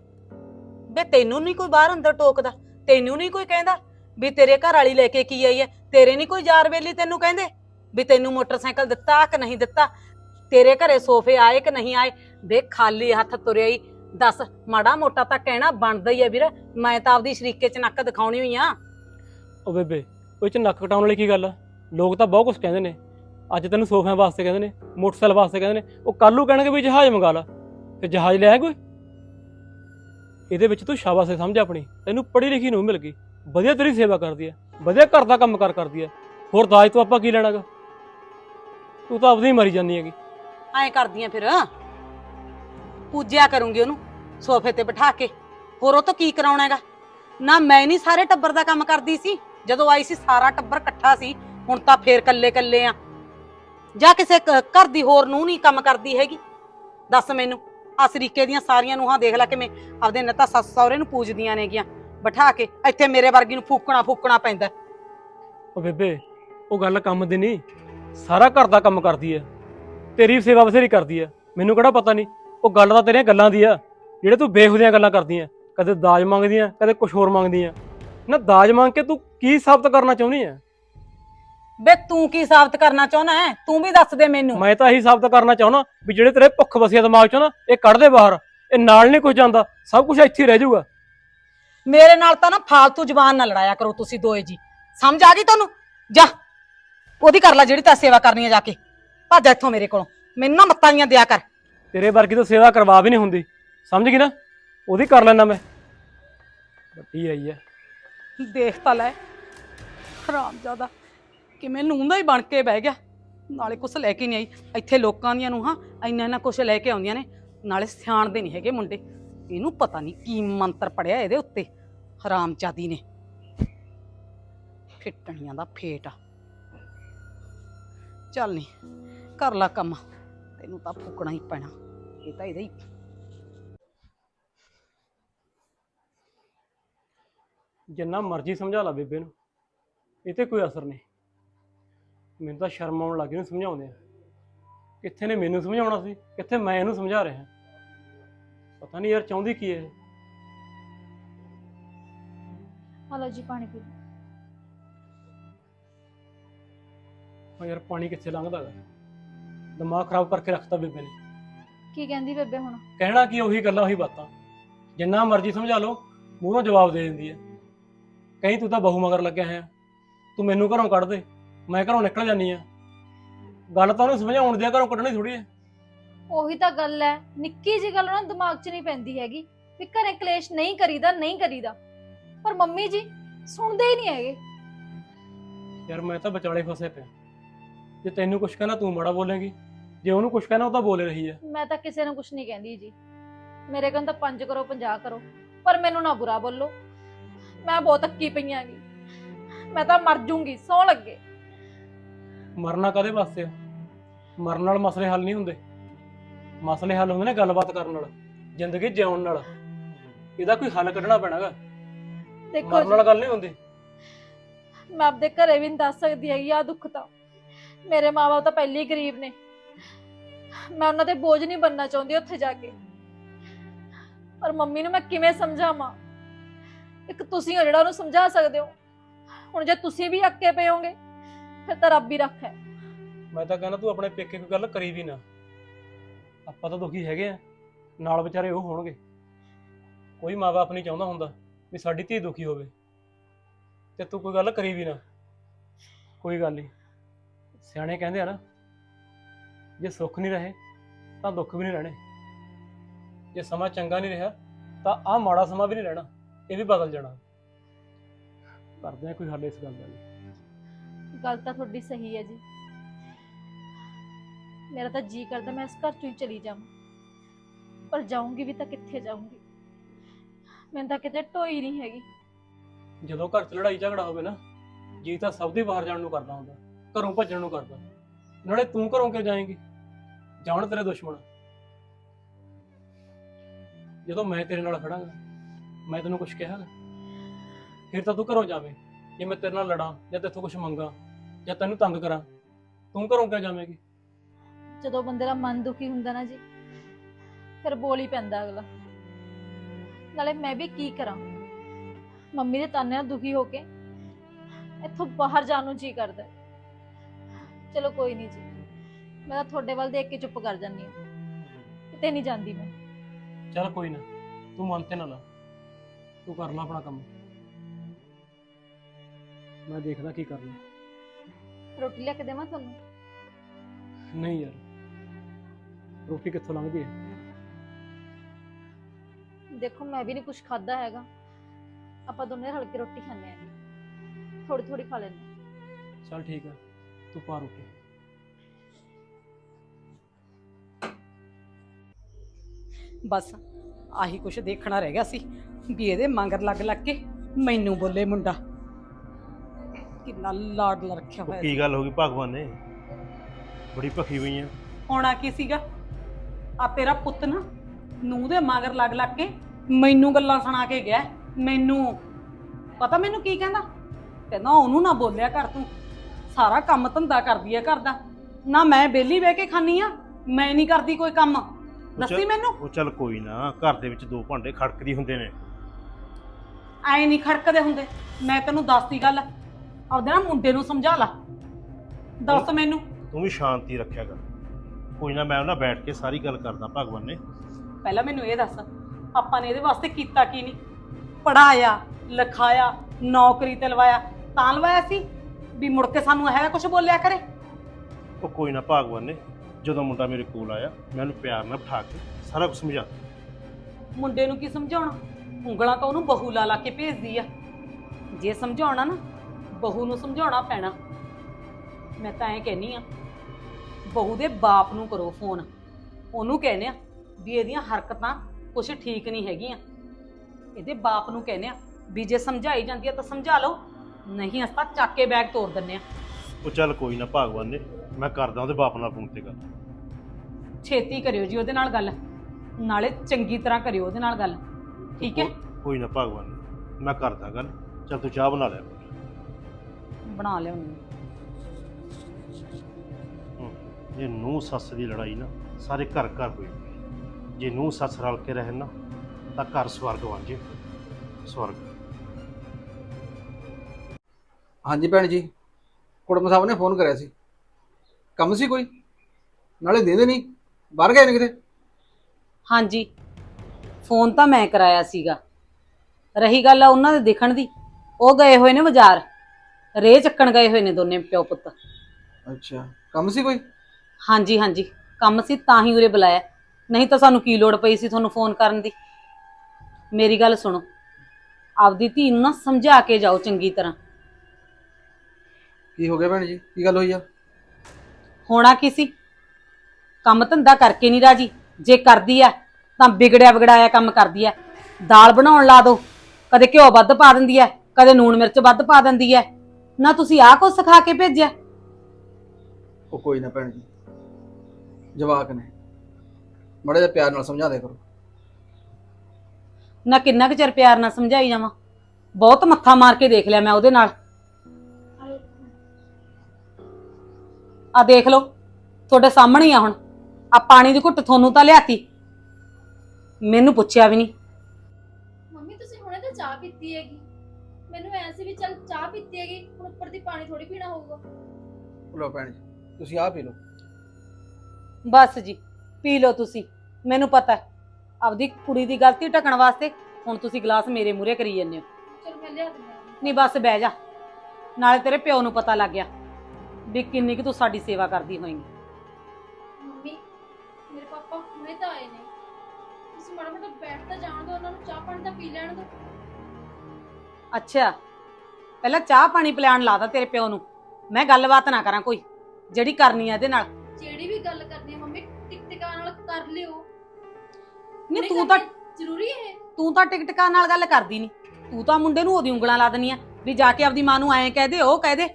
ਬੇ ਤੈਨੂੰ ਨਹੀਂ ਕੋਈ ਬਾਹਰ ਅੰਦਰ ਟੋਕਦਾ ਤੈਨੂੰ ਨਹੀਂ ਕੋਈ ਕਹਿੰਦਾ ਵੀ ਤੇਰੇ ਘਰ ਵਾਲੀ ਲੈ ਕੇ ਕੀ ਆਈ ਹੈ ਤੇਰੇ ਨਹੀਂ ਕੋਈ ਯਾਰ ਬੇਲੀ ਤੈਨੂੰ ਕਹਿੰਦੇ ਵੀ ਤੈਨੂੰ ਮੋਟਰਸਾਈਕਲ ਦਿੱਤਾ ਕਿ ਨਹੀਂ ਦਿੱਤਾ। ਤੇਰੇ ਘਰੇ ਸੋਫੇ ਆਏ ਕਿ ਨਹੀਂ ਆਏ? ਦੇਖ ਖਾਲੀ ਹੱਥ ਤੁਰਿਆ ਹੀ ਦੱਸ ਮਾੜਾ ਮੋਟਾ ਤਾਂ ਕਹਿਣਾ ਬਣਦਾ ਹੀ ਹੈ ਵੀਰ। ਮੈਂ ਤਾਂ ਆਪਦੀ ਸ਼ਰੀਕੇ ਚ ਨੱਕ ਦਿਖਾਉਣੀ ਹੋਈ ਆ। ਉਹ ਬੇਬੇ ਉਹ ਚ ਨੱਕ ਕਟਾਉਣ ਵਾਲੀ ਕੀ ਗੱਲ ਆ? ਲੋਕ ਤਾਂ ਬਹੁਤ ਕੁਝ ਕਹਿੰਦੇ ਨੇ। ਅੱਜ ਤੈਨੂੰ ਸੋਫਿਆਂ ਵਾਸਤੇ ਕਹਿੰਦੇ ਨੇ, ਮੋਟਰਸਾਈਕਲ ਵਾਸਤੇ ਕਹਿੰਦੇ ਨੇ, ਉਹ ਕੱਲ ਨੂੰ ਕਹਿਣਗੇ ਵੀ ਜਹਾਜ਼ ਮੰਗਾ ਲਾ। ਫਿਰ ਜਹਾਜ਼ ਲਿਆ ਕੋਈ? ਇਹਦੇ ਵਿੱਚ ਤੂੰ ਸ਼ਾਬਾਸ਼ ਸਮਝ ਆਪਣੀ। ਤੈਨੂੰ ਪੜ੍ਹੀ ਲਿਖੀ ਨੂੰ ਮਿਲ ਗਈ। ਵਧੀਆ ਤੇਰੀ ਸੇਵਾ ਕਰਦੀ ਹੈ ਵਧੀਆ ਘਰ ਦਾ ਕੰਮ ਕਰ ਕਰਦੀ ਹੈ ਹੋਰ ਦਾਜ ਤੋਂ ਆਪਾਂ ਕੀ ਲੈਣਾਗਾ? ਤੂੰ ਤਾਂ ਆਪਦੀ ਮਰੀ ਜਾਂਦੀ ਹੈਗੀ। ਐਂ ਕਰਦੀਆਂ ਫਿਰ। ਪੂਜਿਆ ਕਰੂੰਗੀ ਉਹਨੂੰ, ਸੋਫੇ ਤੇ ਬਿਠਾ ਕੇ। ਹੋਰ ਉਹ ਤੋਂ ਕੀ ਕਰਾਉਣਾ ਹੈਗਾ? ਨਾ ਮੈਂ ਨਹੀਂ ਸਾਰੇ ਟੱਬਰ ਦਾ ਕੰਮ ਕਰਦੀ ਸੀ। ਜਦੋਂ ਆਈ ਸੀ, ਸਾਰਾ ਟੱਬਰ ਇਕੱਠਾ ਸੀ। ਹੁਣ ਤਾਂ ਫੇਰ ਕੱਲੇ ਕੱਲੇ ਆ। ਜਾਂ ਕਿਸੇ ਕ- ਘਰ ਦੀ ਹੋਰ ਨੂੰ ਨਹੀਂ ਕੰਮ ਕਰਦੀ ਹੈਗੀ। ਦੱਸ ਮੈਨੂੰ ਆ ਸਰੀਕੇ ਦੀਆਂ ਸਾਰੀਆਂ ਨੂੰਹਾਂ ਦੇਖ ਲੈ ਕਿਵੇਂ ਆਪਦੇ ਨਤਾ ਸੱਸ ਸਹੁਰੇ ਨੂੰ ਪੂਜਦੀਆਂ ਨੇਗੀਆਂ। ਬਿਠਾ ਕੇ ਇੱਥੇ ਮੇਰੇ ਵਰਗੀ ਨੂੰ ਫੂਕਣਾ ਫੂਕਣਾ ਪੈਂਦਾ। ਉਹ ਬੇਬੇ, ਉਹ ਗੱਲ ਕੰਮ ਦੀ ਨਹੀਂ। ਸਾਰਾ ਘਰ ਦਾ ਕੰਮ ਕਰਦੀ ਹੈ ਤੇਰੀ ਸੇਵਾ ਬਥੇਰੀ ਕਰਦੀ ਹੈ ਮੈਨੂੰ ਕਿਹੜਾ ਪਤਾ ਨਹੀਂ, ਉਹ ਗੱਲ ਤਾਂ ਤੇਰੀਆਂ ਗੱਲਾਂ ਦੀ ਆ ਜਿਹੜੇ ਤੂੰ ਬੇਹੂਦੀਆਂ ਗੱਲਾਂ ਕਰਦੀਆਂ ਕਦੇ ਦਾਜ ਮੰਗਦੀਆਂ ਕਦੇ ਕੁਝ ਹੋਰ ਮੰਗਦੀ ਮੰਗਦੀਆਂ ਨਾ ਦਾਜ ਮੰਗ ਕੇ ਤੂੰ ਕੀ ਸਾਬਤ ਕਰਨਾ ਚਾਹੁੰਦੀ ਹੈ ਬੇ ਤੂੰ ਕੀ ਸਾਬਤ ਕਰਨਾ ਚਾਹੁੰਦਾ ਹੈ? ਤੂੰ ਵੀ ਦੱਸ ਦੇ ਮੈਨੂੰ। ਮੈਂ ਤਾਂ ਇਹੀ ਸਾਬਤ ਕਰਨਾ ਚਾਹੁੰਦਾ ਵੀ ਜਿਹੜੇ ਤੇਰੇ ਭੁੱਖ ਵਸਿਆ ਦਿਮਾਗ ਚੋਂ ਨਾ ਇਹ ਕੱਢ ਦੇ ਬਾਹਰ। ਇਹ ਨਾਲ ਨਹੀਂ ਕੁਝ ਜਾਂਦਾ। ਸਭ ਕੁਝ ਇੱਥੇ ਹੀ ਰਹਿ ਜਾਊਗਾ। ਮੇਰੇ ਨਾਲ ਤਾਂ ਨਾ ਫਾਲਤੂ ਜ਼ਬਾਨ ਨਾ ਲੜਾਇਆ ਕਰੋ ਤੁਸੀਂ ਦੋਏ ਜੀ। ਸਮਝ ਆ ਗਈ ਤੁਹਾਨੂੰ? ਜਾ ਉਹਦੀ ਕਰ ਲੈ ਜਿਹੜੀ ਤਾਂ ਸੇਵਾ ਕਰਨੀ ਹੈ ਜਾ ਕੇ। ਭੱਜ ਇੱਥੋਂ ਮੇਰੇ ਕੋਲੋਂ। ਮੈਨੂੰ ਨਾ ਮੱਤਾਂ ਦਿਆ ਕਰ। ਤੇਰੇ ਵਰਗੀ ਤਾਂ ਸੇਵਾ ਕਰਵਾ ਵੀ ਨਹੀਂ ਹੁੰਦੀ। ਸਮਝ ਗਈ ਨਾ? ਉਹਦੀ ਕਰ ਲੈਣਾ ਮੈਂ। ਵੱਡੀ ਆਈ ਹੈ। ਦੇਖ ਤਾਂ ਲੈ। ਹਰਾਮ ਜ਼ਿਆਦਾ। ਕਿਵੇਂ ਲੂੰਦਾ ਹੀ ਬਣ ਕੇ ਬਹਿ ਗਿਆ। ਨਾਲੇ ਕੁਛ ਲੈ ਕੇ ਨਹੀਂ ਆਈ। ਇੱਥੇ ਲੋਕਾਂ ਦੀਆਂ ਨੂੰ ਹਾਂ ਇੰਨਾ ਇੰਨਾ ਕੁਛ ਲੈ ਕੇ ਆਉਂਦੀਆਂ ਨੇ। ਨਾਲੇ ਸਿਆਣਦੇ ਨਹੀਂ ਹੈਗੇ ਮੁੰਡੇ। ਇਹਨੂੰ ਪਤਾ ਨਹੀਂ ਕੀ ਮੰਤਰ ਪੜਿਆ ਇਹਦੇ ਉੱਤੇ। ਹਰਾਮ ਜਾਦੀ ਨੇ। ਫਿੱਟਣੀਆਂ ਦਾ ਫੇਟ ਆ। ਚੱਲ ਨਹੀਂ ਕਰ ਲਾ ਕੰਮ। ਤੈਨੂੰ ਤਾਂ ਫੂਕਣਾ ਹੀ ਪੈਣਾ। ਇਹ ਤਾਂ ਇਹਦਾ ਹੀ। ਜਿੰਨਾ ਮਰਜ਼ੀ ਸਮਝਾ ਲਾ ਬੇਬੇ ਨੂੰ। ਇਹ ਤੇ ਕੋਈ ਅਸਰ ਨਹੀਂ। ਮੈਨੂੰ ਤਾਂ ਸ਼ਰਮ ਆਉਣ ਲੱਗੀ ਨੂੰ ਸਮਝਾਉਂਦੇ ਆ ਕਿੱਥੇ ਨੇ ਮੈਨੂੰ ਸਮਝਾਉਣਾ ਸੀ? ਕਿੱਥੇ ਮੈਂ ਇਹਨੂੰ ਸਮਝਾ ਰਿਹਾ ਪਤਾ ਨਹੀਂ ਯਾਰ ਚਾਹੁੰਦੀ ਕੀ ਹੈ। ਹਲੋ ਜੀ ਪਾਣੀ ਪੀ ਲਓ। ਉਹ ਯਾਰ ਪਾਣੀ ਕਿੱਥੇ ਲੰਘਦਾ ਗਾ? ਦਿਮਾਗ ਖਰਾਬ ਕਰਕੇ ਰੱਖਤਾ ਬੇਬੇ ਨੇ। ਕੀ ਕਹਿੰਦੀ ਬੇਬੇ ਹੁਣ? ਕਹਿਣਾ ਕੀ ਉਹੀ ਗੱਲਾਂ ਉਹੀ ਬਾਤਾਂ। ਜਿੰਨਾ ਮਰਜ਼ੀ ਸਮਝਾ ਲਓ ਮੂੰਹੋਂ ਜਵਾਬ ਦੇ ਦਿੰਦੀ ਹੈ। ਕਹੀਂ ਤੂੰ ਤਾਂ ਬਹੂ ਮਗਰ ਲੱਗਿਆ ਹੈ। ਤੂੰ ਮੈਨੂੰ ਘਰੋਂ ਕੱਢ ਦੇ। ਮੈਂ ਘਰੋਂ ਨਿਕਲ ਜਾਨੀ ਆ। ਗੱਲ ਤਾਂ ਉਹਨੂੰ ਸਮਝਾਉਣ ਦਿਆ ਘਰੋਂ ਕੱਢਣੀ ਥੋੜੀ ਹੈ ਉਹੀ ਤਾਂ ਗੱਲ ਹੈ ਨਿੱਕੀ ਜੀ ਗੱਲ ਉਹਨਾਂ ਦੇ ਦਿਮਾਗ 'ਚ ਨਹੀਂ ਪੈਂਦੀ ਹੈਗੀ ਵੀ ਘਰੇ ਕਲੇਸ਼ ਨਹੀਂ ਕਰੀਦਾ ਨਹੀਂ ਕਰੀਦਾ। ਪਰ ਮੰਮੀ ਜੀ ਸੁਣਦੇ ਹੀ ਨਹੀਂ ਹੈਗੇ। ਯਾਰ ਮੈਂ ਤਾਂ ਵਿਚਾਲੇ ਫਸੇ ਪਿਆ। ਜੇ ਤੈਨੂੰ ਕੁਝ ਕਹਿਣਾ ਤੂੰ ਮਾੜਾ ਬੋਲੇਂਗੀ। ਜੇ ਉਹਨੂੰ ਕੁਝ ਕਹਿਣਾ ਉਹ ਤਾਂ ਬੋਲ ਰਹੀ ਹੈ ਮੈਂ ਤਾਂ ਕਿਸੇ ਨੂੰ ਕੁਝ ਨਹੀਂ ਕਹਿੰਦੀ ਜੀ। ਮੇਰੇ ਕੋਲ ਤਾਂ 5 ਕਰੋ 50 ਕਰੋ। ਪਰ ਮੈਨੂੰ ਨਾ ਬੁਰਾ ਬੋਲੋ। ਮੈਂ ਬਹੁਤ ਅੱਕੀ ਪਈਆਂ ਗੀ ਮੈਂ ਤਾਂ ਮਰ ਜੂੰਗੀ ਸੌ ਲੱਗੇ। ਮਰਨਾ ਕਦੇ ਵਾਸਤੇ ਆ? ਮਰਨ ਨਾਲ ਮਸਲੇ ਹੱਲ ਨਹੀਂ ਹੁੰਦੇ। ਮਸਲੇ ਹੱਲ ਹੁੰਦੇ ਨੇ ਗੱਲਬਾਤ ਕਰਨ ਨਾਲ ਜ਼ਿੰਦਗੀ ਜਿਉਣ ਨਾਲ। ਇਹਦਾ ਕੋਈ ਹੱਲ ਕੱਢਣਾ ਪੈਣਾਗਾ। ਦੇਖੋ ਮਰਨ ਨਾਲ ਗੱਲ ਨਹੀਂ ਹੁੰਦੀ। ਮੈਂ ਆਪਦੇ ਘਰੇ ਵੀ ਨਹੀਂ ਦੱਸ ਸਕਦੀ ਹੈਗੀ ਆ ਦੁੱਖ ਤਾਂ। ਮੇਰੇ ਮਾਪੇ ਤਾਂ ਪਹਿਲੇ ਹੀ ਗਰੀਬ ਨੇ। ਮੈਂ ਉਹਨਾਂ ਤੇ ਬੋਝ ਨਹੀਂ ਬਣਨਾ ਚਾਹੁੰਦੀ ਉੱਥੇ ਜਾ ਕੇ। ਪਰ ਮੰਮੀ ਨੂੰ ਮੈਂ ਕਿਵੇਂ ਸਮਝਾਵਾਂ? ਇੱਕ ਤੁਸੀਂ ਹੋ ਜਿਹੜਾ ਉਹਨੂੰ ਸਮਝਾ ਸਕਦੇ ਹੋ। ਹੁਣ ਜੇ ਤੁਸੀਂ ਵੀ ਅੱਕੇ ਪਏਓਗੇ ਫਿਰ ਤਾਂ ਰੱਬ ਹੀ ਰੱਖ ਮੈਂ ਤਾਂ ਕਹਿੰਦਾ ਤੂੰ ਆਪਣੇ ਪੇਕੇ ਕੋਈ ਗੱਲ ਕਰੀ ਵੀ ਨਾ। ਆਪਾਂ ਤਾਂ ਦੁਖੀ ਹੈਗੇ ਆ। ਨਾਲ ਵਿਚਾਰੇ ਉਹ ਹੋਣਗੇ। ਕੋਈ ਮਾਪੇ ਨਹੀਂ ਚਾਹੁੰਦਾ ਹੁੰਦਾ ਵੀ ਸਾਡੀ ਧੀ ਦੁਖੀ ਹੋਵੇ। ਤੇ ਤੂੰ ਕੋਈ ਗੱਲ ਕਰੀ ਵੀ ਨਾ। ਕੋਈ ਗੱਲ ਨਹੀਂ। ਸਿਆਣੇ ਕਹਿੰਦੇ ਆ ਨਾ, ਜੇ ਸੁੱਖ ਨਹੀਂ ਰਹੇ, ਤਾਂ ਦੁੱਖ ਵੀ ਨਹੀਂ ਰਹਿਣੇ। ਜੇ ਸਮਾਂ ਚੰਗਾ ਨਹੀਂ ਰਿਹਾ, ਤਾਂ ਆਹ ਮਾੜਾ ਸਮਾਂ ਵੀ ਨਹੀਂ ਰਹਿਣਾ। ਇਹ ਵੀ ਬਦਲ ਜਾਣਾ। ਕਰਦੇ ਆ ਕੋਈ ਹੱਲ ਇਸ ਗੱਲ ਦਾ ਨਹੀਂ ਗੱਲ ਤਾਂ ਤੁਹਾਡੀ ਸਹੀ ਹੈ ਜੀ। ਮੇਰਾ ਤਾਂ ਜੀ ਕਰਦਾ ਮੈਂ ਇਸ ਘਰ ਚੋਂ ਹੀ ਚਲੀ ਜਾਵਾਂ। ਪਰ ਜਾਊਂਗੀ ਵੀ ਤਾਂ ਕਿੱਥੇ ਜਾਊਂਗੀ? ਮੈਨੂੰ ਤਾਂ ਕਿਤੇ ਢੋਈ ਨਹੀਂ ਹੈਗੀ। ਜਦੋਂ ਘਰ 'ਚ ਲੜਾਈ ਝਗੜਾ ਹੋਵੇ ਨਾ, ਜੀ ਤਾਂ ਸਭ ਦੀ ਬਾਹਰ ਜਾਣ ਨੂੰ ਕਰਦਾ ਹੁੰਦਾ, ਘਰੋਂ ਭੱਜਣ ਨੂੰ ਕਰਦਾ। ਨਾਲੇ ਤੂੰ ਘਰੋਂ ਕਿਉਂ ਜਾਏਂਗੀ? ਜਾਣ ਤੇਰੇ ਦੁਸ਼ਮਣ। ਜਦੋਂ ਮੈਂ ਤੇਰੇ ਨਾਲ ਖੜਾਂਗਾ, ਮੈਂ ਤੈਨੂੰ ਕੁਝ ਕਿਹਾਗਾ, ਫਿਰ ਤਾਂ ਤੂੰ ਘਰੋਂ ਜਾਵੇਂ। ਜੇ ਮੈਂ ਤੇਰੇ ਨਾਲ ਲੜਾਂ ਜਾਂ ਤੇਥੋਂ ਕੁਝ ਮੰਗਾਂ ਜਾਂ ਤੈਨੂੰ ਤੰਗ ਕਰਾਂ? ਤੂੰ ਘਰੋਂ ਕਿਉਂ ਜਾਵੇਂਗੀ? ਜਦੋਂ ਬੰਦੇ ਦਾ ਮਨ ਦੁਖੀ ਹੁੰਦਾ ਨਾ ਜੀ ਫਿਰ ਬੋਲ ਹੀ ਪੈਂਦਾ ਅਗਲਾ। ਨਾਲੇ ਮੈਂ ਵੀ ਕੀ ਕਰਾਂ? ਮੰਮੀ ਦੇ ਤਾਨੇ ਨਾਲ ਦੁਖੀ ਹੋ ਕੇ ਇੱਥੋਂ ਬਾਹਰ ਜਾਣ ਨੂੰ ਜੀ ਕਰਦਾ। ਚਲੋ ਕੋਈ ਨਹੀਂ ਜੀ ਮੈਂ ਤਾਂ ਤੁਹਾਡੇ ਵੱਲ ਦੇਖ ਕੇ ਚੁੱਪ ਕਰ ਜਾਂਦੀ ਹਾਂ। ਕਿਤੇ ਨਹੀਂ ਜਾਂਦੀ ਮੈਂ। ਚੱਲ ਕੋਈ ਨਾ ਤੂੰ ਮਨ ਤੇ ਨਾ ਲਾ। ਤੂੰ ਕਰ ਲੈ ਆਪਣਾ ਕੰਮ। ਮੈਂ ਦੇਖਦਾ ਕੀ ਕਰਨਾ। ਰੋਟੀ ਲਿਆ ਕੇ ਦੇਵਾਂ ਤੁਹਾਨੂੰ? ਨਹੀਂ ਯਾਰ। ਰੋਟੀ ਕਿੱਥੋਂ ਲੰਘਦੀ ਹੈ? ਦੇਖੋ ਮੈਂ ਵੀ ਨਹੀਂ ਕੁਝ ਖਾਦਾ ਹੈਗਾ। ਆਪਾਂ ਦੋਨੇ ਰਲ ਕੇ ਰੋਟੀ ਖਾਂਦੇ ਆਂ ਥੋੜੀ ਥੋੜੀ ਖਾ ਲੈਂਦੇ ਹਾਂ। ਚੱਲ ਠੀਕ ਹੈ ਤੂੰ ਪਾ ਰੋਟੀ। ਬਸ ਆਹੀ ਕੁਛ ਦੇਖਣਾ ਰਹਿ ਗਿਆ ਸੀ ਵੀ ਇਹਦੇ ਮੰਗਰ ਲੱਗ ਲੱਗ ਕੇ ਮੈਨੂੰ ਬੋਲੇ ਮੁੰਡਾ। ਕਿੰਨਾ ਲਾਡਲਾ ਰੱਖਿਆ ਹੋਇਆ ਕੀ ਗੱਲ ਹੋ ਗਈ ਭਗਵਾਨ ਨੇ? ਬੜੀ ਭਖੀ ਹੋਈ ਆ। ਹੋਣਾ ਕੀ ਸੀਗਾ? ਆ ਤੇਰਾ ਪੁੱਤ ਨਾ ਨੂੰ ਦੇ ਮਗਰ ਲੱਗ ਲੱਗ ਕੇ ਮੈਨੂੰ ਗੱਲਾਂ ਸੁਣਾ ਕੇ ਗਿਆ। ਮੈਨੂੰ ਪਤਾ ਮੈਨੂੰ ਕੀ ਕਹਿੰਦਾ? ਕਹਿੰਦਾ ਉਹਨੂੰ ਨਾ ਬੋਲਿਆ ਕਰ ਤੂੰ। ਸਾਰਾ ਕੰਮ ਧੰਦਾ ਕਰਦੀ ਆ ਘਰ ਦਾ। ਨਾ ਮੈਂ ਬੇਲੀ ਬਹਿ ਕੇ ਖਾਨੀ ਆ ਮੈਂ ਨਹੀਂ ਕਰਦੀ ਕੋਈ ਕੰਮ। ਦੱਸੀ ਮੈਨੂੰ? ਉਹ ਚੱਲ ਕੋਈ ਨਾ ਘਰ ਦੇ ਵਿੱਚ ਦੋ ਭਾਂਡੇ ਖੜਕਦੀ ਹੁੰਦੇ ਨੇ। ਐ ਨਹੀਂ ਖੜਕਦੇ ਹੁੰਦੇ। ਮੈਂ ਤੈਨੂੰ ਦੱਸਦੀ ਗੱਲ। ਆਪਦੇ ਨਾ ਮੁੰਡੇ ਨੂੰ ਸਮਝਾ ਲਾ। ਦੱਸ ਮੈਨੂੰ। ਤੂੰ ਵੀ ਸ਼ਾਂਤੀ ਰੱਖਿਆ ਕਰ। ਕੋਈ ਨਾ ਮੈਂ ਉਹਨਾਂ ਬੈਠ ਕੇ ਸਾਰੀ ਗੱਲ ਕਰਦਾ ਭਗਵਾਨ ਨੇ। ਪਹਿਲਾਂ ਮੈਨੂੰ ਇਹ ਦੱਸ ਆਪਾਂ ਨੇ ਇਹਦੇ ਵਾਸਤੇ ਕੀਤਾ ਕੀ ਨਹੀਂ? ਪੜਾਇਆ ਲਿਖਾਇਆ ਨੌਕਰੀ ਤੇ ਲਵਾਇਆ ਤਾਂ ਲਵਾਇਆ ਸੀ ਵੀ ਮੁੜ ਕੇ ਸਾਨੂੰ ਇਹ ਕੁਝ ਬੋਲਿਆ ਕਰੇ? ਉਹ ਕੋਈ ਨਾ ਭਗਵਾਨ ਨੇ ਜਦੋਂ ਮੁੰਡਾ ਮੇਰੇ ਕੋਲ ਆਇਆ ਮੈਂ ਉਹਨੂੰ ਪਿਆਰ ਨਾਲ ਬਿਠਾ ਕੇ ਸਾਰਾ ਕੁਝ ਸਮਝਾ। ਮੁੰਡੇ ਨੂੰ ਕੀ ਸਮਝਾਉਣਾ? ਉਂਗਲਾਂ ਤਾਂ ਉਹਨੂੰ ਬਹੂ ਲਾ ਲਾ ਕੇ ਭੇਜਦੀ ਆ। ਜੇ ਸਮਝਾਉਣਾ ਨਾ ਬਹੂ ਨੂੰ ਸਮਝਾਉਣਾ ਪੈਣਾ। ਮੈਂ ਤਾਂ ਐਂ ਕਹਿਨੀ ਆ ਬਹੂ ਦੇ ਬਾਪ ਨੂੰ ਕਰੋ ਫੋਨ। ਉਹਨੂੰ ਕਹਿੰਦੇ ਆ ਵੀ ਇਹਦੀਆਂ ਹਰਕਤਾਂ ਕੁਛ ਠੀਕ ਨਹੀਂ ਹੈਗੀਆਂ। ਇਹਦੇ ਬਾਪ ਨੂੰ ਕਹਿੰਦੇ ਆ ਵੀ ਜੇ ਸਮਝਾਈ ਜਾਂਦੀ ਆ ਤਾਂ ਸਮਝਾ ਲਓ ਨਹੀਂ ਅਸਾਂ ਚੱਕ ਕੇ ਬੈਗ ਤੋੜ ਦਿੰਨੇ ਆ। ਉਹ ਚੱਲ ਕੋਈ ਨਾ ਭਗਵਾਨ ਨੇ ਮੈਂ ਕਰਦਾ ਉਹਦੇ ਬਾਪ ਨਾਲ ਫੋਨ ਤੇ ਗੱਲ। ਛੇਤੀ ਕਰਿਓ ਜੀ ਉਹਦੇ ਨਾਲ ਗੱਲ ਨਾਲੇ ਚੰਗੀ ਤਰ੍ਹਾਂ ਕਰਿਓ ਉਹਦੇ ਨਾਲ ਗੱਲ। ਠੀਕ ਹੈ? ਕੋਈ- ਨਾ ਭਗਵਾਨ ਨੇ ਮੈਂ ਕਰਦਾ ਗੱਲ ਚੱਲ ਤੂੰ ਚਾਹ ਬਣਾ ਲਿਆ ਬਣਾ ਲਿਓ ਹੂੰ। ਜੇ ਨੂੰਹ ਸੱਸ ਦੀ ਲੜਾਈ ਨਾ ਸਾਰੇ ਘਰ ਘਰ ਹੋਈ ਜੇ ਨੂੰਹ ਸੱਸ ਰਲ ਕੇ ਰਹਿਣ ਨਾ ਤਾਂ ਘਰ ਸਵਰਗ ਬਣ ਜੇ। ਸਵਰਗ। ਹਾਂਜੀ ਭੈਣ ਜੀ ਕੁੜਮ ਸਾਹਿਬ ਨੇ ਫੋਨ ਕਰਿਆ ਸੀ। ਕੰਮ ਸੀ ਕੋਈ? ਨਾਲੇ ਦੇਦੇ ਨਹੀਂ? ਬਾਹਰ ਗਏ ਨੇ ਕਿਤੇ? ਹਾਂਜੀ ਫੋਨ ਤਾਂ ਮੈਂ ਕਰਾਇਆ ਸੀਗਾ। ਰਹੀ ਗੱਲ ਆ ਉਹਨਾਂ ਦੇ ਦੇਖਣ ਦੀ। ਉਹ ਗਏ ਹੋਏ ਨੇ ਬਾਜ਼ਾਰ। ਰੇ ਚੱਕਣ ਗਏ ਹੋਏ ਨੇ ਦੋਨੇ ਪਿਓ ਪੁੱਤ। ਅੱਛਾ ਕੰਮ ਸੀ ਕੋਈ? ਹਾਂਜੀ ਹਾਂਜੀ ਕੰਮ ਸੀ ਤਾਂ ਹੀ ਉਰੇ ਬੁਲਾਇਆ। ਨਹੀਂ ਤਾਂ ਸਾਨੂੰ ਕੀ ਲੋੜ ਪਈ ਸੀ ਤੁਹਾਨੂੰ ਫੋਨ ਕਰਨ ਦੀ? ਮੇਰੀ ਗੱਲ ਸੁਣੋ ਆਪਦੀ ਧੀ ਨੂੰ ਨਾ ਸਮਝਾ ਕੇ ਜਾਓ ਚੰਗੀ ਤਰ੍ਹਾਂ। ਕੀ ਹੋ ਗਿਆ ਭੈਣ ਜੀ? ਕੀ ਗੱਲ ਹੋਈ ਆ? ਹੋਣਾ ਕੀ ਸੀ? ਕੰਮ ਧੰਦਾ ਕਰਕੇ ਨਹੀਂ ਰਾਜੀ। ਜੇ ਕਰਦੀ ਆ ਤਾਂ ਵਿਗੜਿਆ ਵਿਗੜਾਇਆ ਕੰਮ ਕਰਦੀ ਆ। ਦਾਲ ਬਣਾਉਣ ਲਾ ਦੋ। ਕਦੇ ਘਿਓ ਵੱਧ ਪਾ ਦਿੰਦੀ ਐ ਕਦੇ ਨੂਣ ਮਿਰਚ ਵੱਧ ਪਾ ਦਿੰਦੀ ਐ ਨਾ ਤੁਸੀਂ ਆਹ ਕੁਛ ਸਿਖਾ ਕੇ ਭੇਜਿਆ? ਉਹ ਕੋਈ ਨਾ ਭੈਣ ਜੀ। ਜਵਾਕ ਨੇ। ਮੜਾ ਜਿਹਾ ਪਿਆਰ ਨਾਲ ਸਮਝਾ ਦਿਆ ਕਰੋ। ਨਾ ਕਿੰਨਾ ਕੁ ਚਿਰ ਪਿਆਰ ਨਾਲ ਸਮਝਾਈ ਜਾਵਾਂ? ਬਹੁਤ ਮੱਥਾ ਮਾਰ ਕੇ ਦੇਖ ਲਿਆ ਮੈਂ ਉਹਦੇ ਨਾਲ। ਆ ਦੇਖ ਲਓ ਤੁਹਾਡੇ ਸਾਹਮਣੇ ਹੀ ਆ ਹੁਣ। ਆ ਪਾਣੀ ਦੀ ਘੁੱਟ ਤੁਹਾਨੂੰ ਤਾਂ ਲਿਆਤੀ। ਮੈਨੂੰ ਪੁੱਛਿਆ ਵੀ ਨਹੀਂ। ਮੰਮੀ ਤੁਸੀਂ ਹੁਣੇ ਤਾਂ ਚਾਹ ਪੀਤੀ ਹੈਗੀ। ਮੈਨੂੰ ਐ ਸੀ ਵੀ ਚੱਲ ਚਾਹ ਪੀਤੀ ਹੈਗੀ। ਦੀ ਪਾਣੀ ਥੋੜੀ ਪੀਣਾ ਹੋਊਗਾ। ਲਓ ਭੈਣ ਜੀ ਤੁਸੀਂ ਆਹ ਪੀ ਲਓ। ਬਸ ਜੀ ਪੀ ਲਓ ਤੁਸੀਂ ਮੈਨੂੰ ਪਤਾ ਹੈ। ਆਪਦੀ ਕੁੜੀ ਦੀ ਗਲਤੀ ਢਕਣ ਵਾਸਤੇ ਹੁਣ ਤੁਸੀਂ ਗਲਾਸ ਮੇਰੇ ਮੂਹਰੇ ਕਰੀ ਜਾਂਦੇ ਹੋ। ਚਲ ਮੈਂ ਲਿਆ ਦਿੰਦਾ ਨਹੀਂ ਬਸ ਬਹਿ ਜਾ। ਨਾਲੇ ਤੇਰੇ ਪਿਓ ਨੂੰ ਪਤਾ ਲੱਗ ਗਿਆ ਵੀ ਕਿੰਨੀ ਕਿ ਤੂੰ ਸਾਡੀ ਸੇਵਾ ਕਰਦੀ ਹੋਏਂਗੀ। ਮੰਮੀ ਮੇਰੇ ਪਾਪਾ ਹੁਣੇ ਤਾਂ ਆਏ ਨੇ। ਤੁਸੀਂ ਮਾੜਾ ਮੋਟਾ ਬੈਠ ਤਾਂ ਜਾਣ ਦਿਓ ਉਹਨਾਂ ਨੂੰ ਚਾਹ ਪਾਣੀ ਤਾਂ ਪੀ ਲੈਣ ਦਿਓ। ਅੱਛਾ। ਪਹਿਲਾਂ ਚਾਹ ਪਾਣੀ ਪਿਲਾਣ ਲਾਦਾ ਤੇਰੇ ਪਿਓ ਨੂੰ। ਮੈਂ ਗੱਲਬਾਤ ਨਾ ਕਰਾਂ ਕੋਈ ਜਿਹੜੀ ਕਰਨੀ ਆ ਇਹਦੇ ਨਾਲ। ਜਿਹੜੀ ਵੀ ਗੱਲ ਕਰਨੀ ਹੈ ਮੰਮੀ ਟਿਕ ਟਿਕਾ ਨਾਲ ਕਰ ਲਿਓ। ਨਹੀਂ ਤੂੰ ਤਾਂ ਜ਼ਰੂਰੀ ਹੈ ਤੂੰ ਤਾਂ ਟਿਕਟਕਾਂ ਨਾਲ ਗੱਲ ਕਰਦੀ ਨਹੀਂ ਤੂੰ ਤਾਂ ਮੁੰਡੇ ਨੂੰ ਉਹਦੀ ਉਂਗਲਾਂ ਲਾ ਦਨੀ ਆ ਵੀ ਜਾ ਕੇ ਆਪਦੀ ਮਾਂ ਨੂੰ ਐਂ ਕਹਿ ਦੇ ਉਹ ਕਹਿ ਦੇ।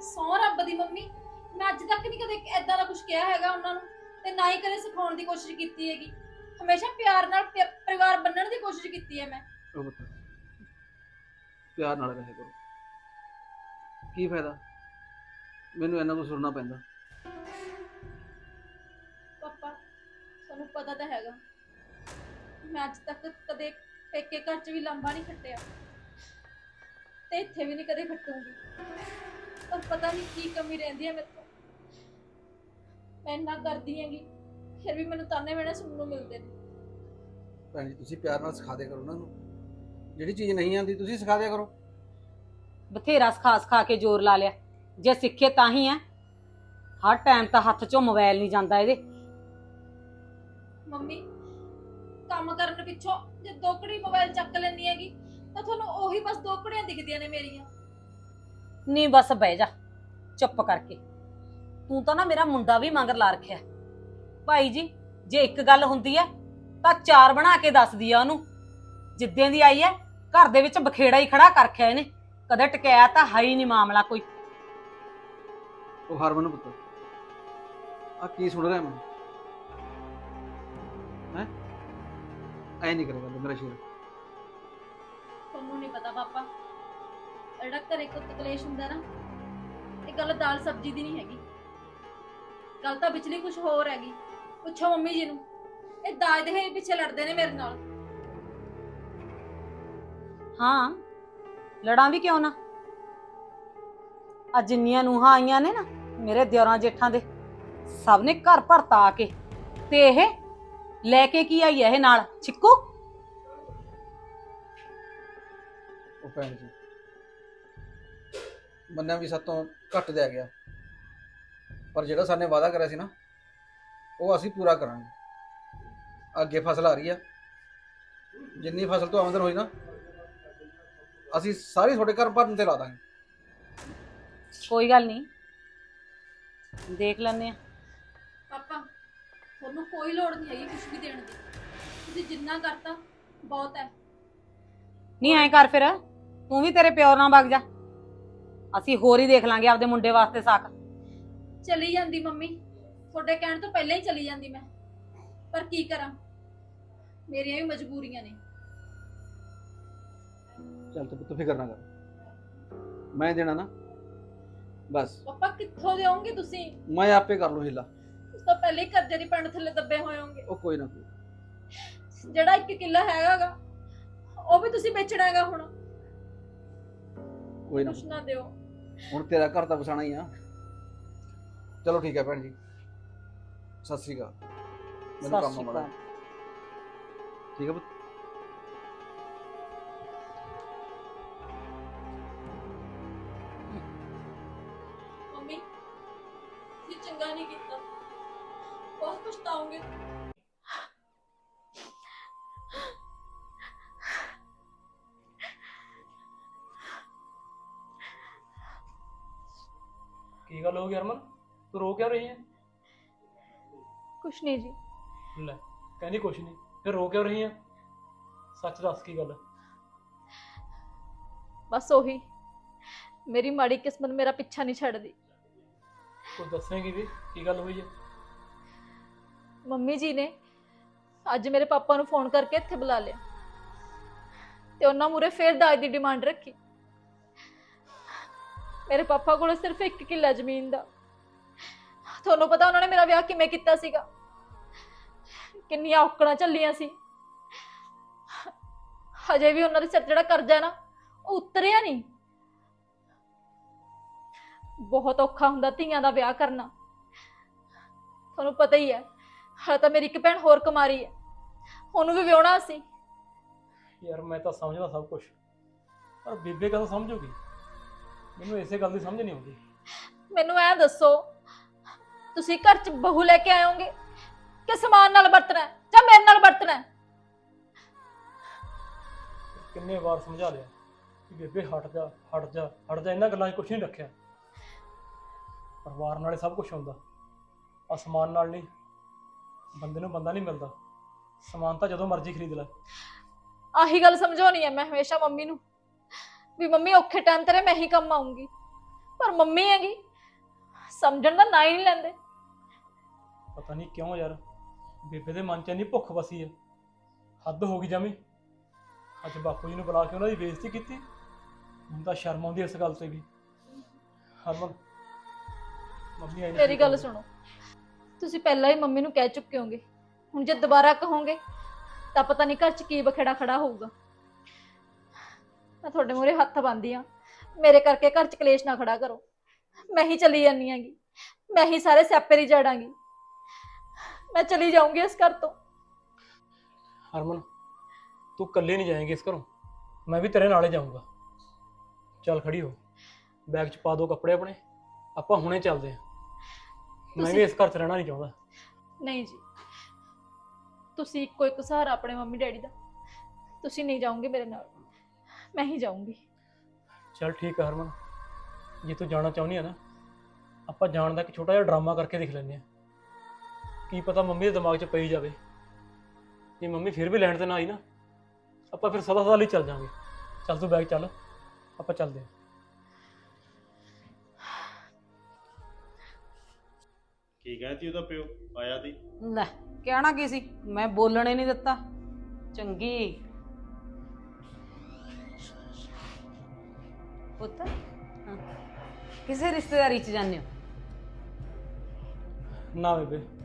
ਸੌ ਰੱਬ ਦੀ ਮੰਮੀ। ਮੈਂ ਅੱਜ ਤੱਕ ਨਹੀਂ ਕਦੇ ਐਦਾਂ ਦਾ ਕੁਝ ਕਿਹਾ ਹੈਗਾ ਉਹਨਾਂ ਨੂੰ ਤੇ ਨਾ ਹੀ ਕਦੇ ਸਿਖਾਉਣ ਦੀ ਕੋਸ਼ਿਸ਼ ਕੀਤੀ ਹੈਗੀ। ਹਮੇਸ਼ਾ ਪਿਆਰ ਨਾਲ ਪਿ- ਪਰਿਵਾਰ ਬੰਨਣ ਦੀ ਕੋਸ਼ਿਸ਼ ਕੀਤੀ ਹੈ ਮੈਂ। ਉਹ ਪੁੱਤ ਪਿਆਰ ਨਾਲ ਰਹਿ ਕਰੋ। ਕੀ ਫਾਇਦਾ? ਮੈਨੂੰ ਇਹਨਾਂ ਤੋਂ ਸੁਣਨਾ ਪੈਂਦਾ। ਪਾਪਾ ਤੁਹਾਨੂੰ ਪਤਾ ਤਾਂ ਹੈਗਾ। ਮੈਂ ਅੱਜ ਤੱਕ ਕਦੇ ਪੇਕੇ ਘਰ 'ਚ ਵੀ ਲੰਬਾ ਨਹੀਂ ਖੱਟਿਆ। ਤੇ ਇੱਥੇ ਵੀ ਨਹੀਂ ਕਦੇ ਖੱਟੂੰਗੀ। ਪਰ ਪਤਾ ਨਹੀਂ ਕੀ ਕਮੀ ਰਹਿੰਦੀ ਹੈ ਮੇਰੇ ਤੋਂ। ਮੈਂ ਇੰਨਾ ਕਰਦੀ ਹੈਗੀ ਫਿਰ ਵੀ ਮੈਨੂੰ ਤਾਨੇ ਮੇਣੇ ਸੁਣਨ ਨੂੰ ਮਿਲਦੇ ਨੇ। ਭੈਣ ਜੀ ਤੁਸੀਂ ਪਿਆਰ ਨਾਲ ਸਿਖਾ ਦਿਆ ਕਰੋ ਉਹਨਾਂ ਨੂੰ ਜਿਹੜੀ ਚੀਜ਼ ਨਹੀਂ ਆਉਂਦੀ ਤੁਸੀਂ ਸਿਖਾ ਦਿਆ ਕਰੋ। ਬਥੇਰਾ ਸਿਖਾ ਸਿਖਾ ਕੇ ਜ਼ੋਰ ਲਾ ਲਿਆ। ਜੇ ਸਿੱਖੇ ਤਾਂ ਹੀ ਐ। ਹਰ ਟਾਈਮ ਤਾਂ ਹੱਥ 'ਚੋਂ ਮੋਬਾਈਲ ਨਹੀਂ ਜਾਂਦਾ ਇਹਦੇ। ਮੰਮੀ ਕੰਮ ਕਰਨ ਪਿੱਛੋਂ ਜੇ ਦੋਕੜੀ ਮੋਬਾਈਲ ਚੱਕ ਲੈਣੀ ਹੈਗੀ ਤਾਂ ਤੁਹਾਨੂੰ ਉਹੀ ਬਸ ਦੋਕੜੀਆਂ ਦਿਖਦੀਆਂ ਨੇ ਮੇਰੀਆਂ। ਨਹੀਂ ਬਸ ਬਹਿ ਜਾ ਚੁੱਪ ਕਰਕੇ। ਤੂੰ ਤਾਂ ਨਾ ਮੇਰਾ ਮੁੰਡਾ ਵੀ ਮੰਗਰ ਲਾ ਰੱਖਿਆ। ਭਾਈ ਜੀ ਜੇ ਇੱਕ ਗੱਲ ਹੁੰਦੀ ਐ ਤਾਂ ਚਾਰ ਬਣਾ ਕੇ ਦੱਸਦੀ ਆ ਉਹਨੂੰ। ਜਿੱਦਾਂ ਦੀ ਆਈ ਐ ਘਰ ਦੇ ਵਿੱਚ ਬਖੇੜਾ ਹੀ ਖੜਾ ਕਰ ਰੱਖਿਆ ਇਹਨੇ। ਕਦੇ ਟਕਿਆ ਤਾਂ ਹੈ ਹੀ ਨਹੀਂ ਮਾਮਲਾ ਕੋਈ। ਉਹ ਹਰਮਨ ਪੁੱਤ ਆ ਕੀ ਸੁਣ ਰਿਹਾ ਮੈਂ ਹੈ? ਐ ਨਹੀਂ ਕਰੇਗਾ ਮੇਰਾ ਸ਼ੇਰ। ਤੁਹਾਨੂੰ ਨਹੀਂ ਪਤਾ ਪਾਪਾ ਜਿਹੜਾ ਘਰੇ ਕੁੱਤ ਕਲੇਸ਼ ਹੁੰਦਾ ਨਾ ਇਹ ਗੱਲ ਦਾਲ ਸਬਜ਼ੀ ਦੀ ਨਹੀਂ ਹੈਗੀ। ਗੱਲ ਤਾਂ ਵਿਚਲੀ ਕੁਝ ਹੋਰ ਹੈਗੀ। ਪੁੱਛੋ ਮੰਮੀ ਜੀ ਨੂੰ। ਇਹ ਦਾਜ ਦੇ ਪਿੱਛੇ ਲੜਦੇ ਨੇ ਮੇਰੇ ਨਾਲ। ਹਾਂ। ਲੜਾਂ ਵੀ ਕਿਉਂ ਨਾ? ਅੱਜ ਜਿੰਨੀਆਂ ਨੂੰਹਾਂ ਆਈਆਂ ਨੇ ਨਾ, ਮੇਰੇ ਦਿਓਰਾਂ ਜੇਠਾਂ ਦੇ, ਸਭ ਨੇ ਘਰ ਭਰਤਾ ਆ ਕੇ। ਤੇ ਇਹ ਲੈ ਕੇ ਕੀ ਆਈ ਹੈ ਇਹ ਨਾਲ? ਚਿੱਕੂ ਉਹ ਭੈਣ ਜੀ, ਮੰਨਿਆ ਵੀ ਸਾਤੋਂ ਘੱਟ ਦੇ ਗਿਆ ਪਰ ਜਿਹੜਾ ਸਾਨੇ ਵਾਅਦਾ ਕਰਿਆ ਸੀ ਨਾ, ਉਹ ਅਸੀਂ ਪੂਰਾ ਕਰਾਂਗੇ। ਅੱਗੇ ਫਸਲ ਆ ਰਹੀ ਆ। ਜਿੰਨੀ ਫਸਲ ਤੋਂ ਆਮਦਨ ਹੋਈ ਨਾ ਅਸੀਂ ਸਾਰੀ ਤੁਹਾਡੇ ਘਰ ਭਰਨ ਤੇ ਲਾ ਦਾਂਗੇ। ਕੋਈ ਗੱਲ ਨਹੀਂ। ਦੇਖ ਲੈਂਦੇ ਆ ਪਾਪਾ ਤੁਹਾਨੂੰ ਕੋਈ ਲੋੜ ਨਹੀਂ ਹੈਗੀ ਕੁਝ ਵੀ ਦੇਣ ਦੀ। ਤੁਸੀਂ ਜਿੰਨਾ ਕਰਤਾ ਬਹੁਤ ਹੈ। ਨਹੀਂ ਐਂ ਕਰ ਫਿਰ। ਤੂੰ ਵੀ ਤੇਰੇ ਪਿਓ ਨਾਲ ਵਗ ਜਾ। ਅਸੀਂ ਹੋਰ ਹੀ ਦੇਖ ਲਾਂਗੇ ਆਪਦੇ ਮੁੰਡੇ ਵਾਸਤੇ ਸਾਕ। ਚਲੀ ਜਾਂਦੀ ਮੰਮੀ। ਤੁਹਾਡੇ ਕਹਿਣ ਤੋਂ ਪਹਿਲਾਂ ਹੀ ਚਲੀ ਜਾਂਦੀ ਮੈਂ। ਪਰ ਕੀ ਕਰਾਂ? ਮੇਰੀਆਂ ਵੀ ਮਜਬੂਰੀਆਂ ਨੇ। ਚੱਲ ਤੂੰ ਪੁੱਤ ਫਿਕਰ ਨਾ ਕਰ। ਮੈਂ ਦੇਣਾ ਨਾ। ਬਸ। ਪਾਪਾ ਕਿੱਥੋਂ ਦੇਵੋਗੇ ਤੁਸੀਂ? ਮੈਂ ਆਪੇ ਕਰ ਲੂ ਹਿੱਲਾ। ਉਸ ਤੋਂ ਪਹਿਲੇ ਹੀ ਕਰਜ਼ੇ ਦੀ ਪੰਡ ਥੱਲੇ ਦੱਬੇ ਹੋਏ ਹੋਗੇ ਉਹ ਕੋਈ ਨਾ ਕੋਈ। ਜਿਹੜਾ ਇੱਕ ਕਿੱਲਾ ਹੈਗਾਗਾ ਉਹ ਵੀ ਤੁਸੀਂ ਵੇਚਣਾ ਹੈਗਾ ਹੁਣ। ਕੋਈ ਨਾ ਕੁਛ ਨਾ ਦਿਓ। ਹੁਣ ਤੇਰਾ ਘਰ ਤਾਂ ਵਸਾਣਾ ਹੀ ਆ। ਚਲੋ ਠੀਕ ਹੈ ਭੈਣ ਜੀ। ਸਤਿ ਸ੍ਰੀ ਅਕਾਲ। ਮੈਨੂੰ ਸਤਿ ਕੰਮ ਆ ਸ਼੍ਰੀ ਠੀਕ ਹੈ ਪੁੱਤ। ਕੁਛ ਨਹੀਂ ਜੀ। ਲੈ ਕਹਿੰਦੀ ਕੁਛ ਨਹੀਂ ਫਿਰ ਰੋ ਕਿਉਂ ਰਹੀ ਹੈ ਸੱਚ ਦੱਸ ਕੀ ਗੱਲ? ਬਸ ਉਹੀ ਮੇਰੀ ਮਾੜੀ ਕਿਸਮਤ ਮੇਰਾ ਪਿੱਛਾ ਨਹੀਂ ਛੱਡਦੀ। ਕੁਝ ਦੱਸੇਂਗੀ ਵੀ ਕੀ ਗੱਲ ਹੋਈ ਹੈ ਮੰਮੀ ਜੀ ਨੇ ਅੱਜ ਮੇਰੇ ਪਾਪਾ ਨੂੰ ਫੋਨ ਕਰਕੇ ਇੱਥੇ ਬੁਲਾ ਲਿਆ। ਤੇ ਉਹਨਾਂ ਮੂਰੇ ਫੇਰ ਦਾਜ ਦੀ ਡਿਮਾਂਡ ਰੱਖੀ। ਮੇਰੇ ਪਾਪਾ ਕੋਲ ਸਿਰਫ ਇੱਕ ਕਿੱਲਾ ਜ਼ਮੀਨ ਦਾ। ਤੁਹਾਨੂੰ ਪਤਾ ਉਹਨਾਂ ਨੇ ਮੇਰਾ ਵਿਆਹ ਕਿਵੇਂ ਕੀਤਾ ਸੀਗਾ? ਕਿੰਨੀਆਂ ਔਕੜਾਂ ਝੱਲੀਆਂ ਸੀ। ਹਜੇ ਵੀ ਉਹਨਾਂ ਦੇ ਸਿਰ ਜਿਹੜਾ ਕਰਜ਼ਾ ਹੈ ਨਾ ਉਹ ਉਤਰਿਆ ਨਹੀਂ। ਬਹੁਤ ਔਖਾ ਹੁੰਦਾ ਧੀਆਂ ਦਾ ਵਿਆਹ ਕਰਨਾ। ਤੁਹਾਨੂੰ ਪਤਾ ਹੀ ਹੈ ਹਾਲੇ ਤਾਂ ਮੇਰੀ ਇੱਕ ਭੈਣ ਹੋਰ ਕੁਮਾਰੀ ਹੈ। ਉਹਨੂੰ ਵੀ ਵਿਆਹਣਾ ਸੀ ਯਾਰ ਮੈਂ ਤਾਂ ਸਮਝਦਾ ਸਭ ਕੁਝ ਪਰ ਬੇਬੇ ਕਦੋਂ ਸਮਝੂਗੀ? ਮੈਨੂੰ ਇਸੇ ਗੱਲ ਦੀ ਸਮਝ ਨਹੀਂ ਆਉਂਦੀ। ਮੈਨੂੰ ਐ ਦੱਸੋ ਤੁਸੀਂ ਘਰ 'ਚ ਬਹੂ ਲੈ ਕੇ ਆਇਓਗੇ ਕਿ ਸਮਾਨ ਨਾਲ ਵਰਤਣਾ ਹੈ ਜਾਂ ਮੇਰੇ ਨਾਲ ਵਰਤਣਾ ਹੈ? ਕਿੰਨੇ ਵਾਰ ਸਮਝਾ ਲਿਆ ਕਿ ਬੇਬੇ ਹਟ ਜਾ ਹਟ ਜਾ ਹਟ ਜਾ ਇਹਨਾਂ ਗੱਲਾਂ 'ਚ ਕੁਝ ਨਹੀਂ ਰੱਖਿਆ। ਪਰਿਵਾਰ ਨਾਲੇ ਸਭ ਕੁਝ ਹੁੰਦਾ। ਅਸਮਾਨ ਨਾਲ ਨਹੀਂ ਬੰਦੇ ਨੂੰ ਬੰਦਾ ਨਹੀਂ ਮਿਲਦਾ। ਸਮਾਨ ਤਾਂ ਜਦੋਂ ਮਰਜ਼ੀ ਖਰੀਦ ਲੈ। ਆਹੀ ਗੱਲ ਸਮਝਾਉਣੀ ਹੈ ਮੈਂ ਹਮੇਸ਼ਾ ਮੰਮੀ ਨੂੰ। ਵੀ ਮੰਮੀ ਔਖੇ ਟਾਈਮ ਤੇਰੇ ਮੈਂ ਹੀ ਕੰਮ ਆਉਂਗੀ ਪਰ ਮੰਮੀ ਹੈਗੀ ਸਮਝਣ ਦਾ ਨਾਂ ਹੀ ਨਹੀਂ ਲੈਂਦੇ। ਪਤਾ ਨਹੀਂ ਕਿਉਂ ਯਾਰ ਬੇਬੇ ਦੇ ਮਨ 'ਚ ਇੰਨੀ ਭੁੱਖ ਵਸੀ ਹੈ ਹੱਦ ਹੋ ਗਈ ਜਮੀ। ਅੱਜ ਬਾਪੂ ਜੀ ਨੂੰ ਬੁਲਾ ਕੇ ਉਹਨਾਂ ਦੀ ਬੇਇੱਜ਼ਤੀ ਕੀਤੀ। ਮੈਨੂੰ ਤਾਂ ਸ਼ਰਮ ਆਉਂਦੀ ਇਸ ਗੱਲ ਤੇ ਵੀ। ਹਰਮਨ ਮੰਮੀ ਆਈ ਮੇਰੀ ਗੱਲ ਸੁਣੋ। ਤੁਸੀਂ ਪਹਿਲਾਂ ਹੀ ਮੰਮੀ ਨੂੰ ਕਹਿ ਚੁੱਕੇ ਹੋਗੇ। ਹੁਣ ਜੇ ਦੁਬਾਰਾ ਕਹੋਗੇ ਤਾਂ ਪਤਾ ਨਹੀਂ ਘਰ 'ਚ ਕੀ ਬਖੇੜਾ ਖੜਾ ਹੋਊਗਾ। ਮੈਂ ਤੁਹਾਡੇ ਮੂਹਰੇ ਹੱਥ ਬੰਨ੍ਹਦੀ ਆ। ਮੇਰੇ ਕਰਕੇ ਘਰ 'ਚ ਕਲੇਸ਼ ਨਾ ਖੜਾ ਕਰੋ। ਮੈਂ ਹੀ ਚਲੀ ਜਾਂਦੀ ਆਂਗੀ ਮੈਂ ਹੀ ਸਾਰੇ ਸਿਆਪੇ ਦੀ ਜੜਾਂਗੀ ਮੈਂ ਚਲੀ ਜਾਊਂਗੀ ਇਸ ਘਰ ਤੋਂ। ਹਰਮਨ ਤੂੰ ਇਕੱਲੇ ਨਹੀਂ ਜਾਏਂਗੀ ਇਸ ਘਰੋਂ। ਮੈਂ ਵੀ ਤੇਰੇ ਨਾਲ ਜਾਊਂਗਾ। ਚੱਲ ਖੜੀ ਹੋ। ਬੈਗ 'ਚ ਪਾ ਦੋ ਕੱਪੜੇ ਆਪਣੇ। ਆਪਾਂ ਹੁਣੇ ਚੱਲਦੇ ਹਾਂ। ਮੈਂ ਵੀ ਤੁਸੀਂ- ਇਸ ਘਰ 'ਚ ਰਹਿਣਾ ਨਹੀਂ ਚਾਹੁੰਦਾ। ਨਹੀਂ ਜੀ। ਤੁਸੀਂ ਇੱਕੋ ਇੱਕ ਸਹਾਰਾ ਆਪਣੇ ਮੰਮੀ ਡੈਡੀ ਦਾ। ਤੁਸੀਂ ਨਹੀਂ ਜਾਓਗੇ ਮੇਰੇ ਨਾਲ। ਮੈਂ ਹੀ ਜਾਊਂਗੀ। ਚੱਲ ਠੀਕ ਹੈ ਹਰਮਨ। ਜੇ ਤੂੰ ਜਾਣਾ ਚਾਹੁੰਦੀ ਆ ਨਾ ਆਪਾਂ ਜਾਣ ਦਾ ਇੱਕ ਛੋਟਾ ਜਿਹਾ ਡਰਾਮਾ ਕਰਕੇ ਦੇਖ ਲੈਂਦੇ ਆ ਕੀ ਪਤਾ ਮੰਮੀ ਦੇ ਦਿਮਾਗ 'ਚ ਪਈ ਜਾਵੇ। ਜੇ ਮੰਮੀ ਫਿਰ ਵੀ ਲੈਣ ਤੇ ਨਾ ਆਈ ਨਾ ਆਪਾਂ ਫਿਰ ਸਦਾ ਸਦਾ ਲਈ ਚੱਲ ਜਾਾਂਗੇ। ਚੱਲ ਤੂੰ ਬੈਗ ਚੱਲ ਆਪਾਂ ਚੱਲਦੇ ਹਾਂ। ਕੀ ਕਹਿੰਦੀ ਉਹਦਾ ਪਿਓ? ਆਇਆ ਦੀ ਲੈ ਕਹਿਣਾ ਕੀ ਸੀ? ਮੈਂ ਬੋਲਣ ਹੀ ਨਹੀਂ ਦਿੱਤਾ। ਚੰਗੀ। ਪੁੱਤ ਹਾਂ। ਕਿਸੇ ਰਿਸ਼ਤੇਦਾਰੀ ਚ ਜਾਂਦੇ ਹੋ? ਨਾ ਬੇਬੇ।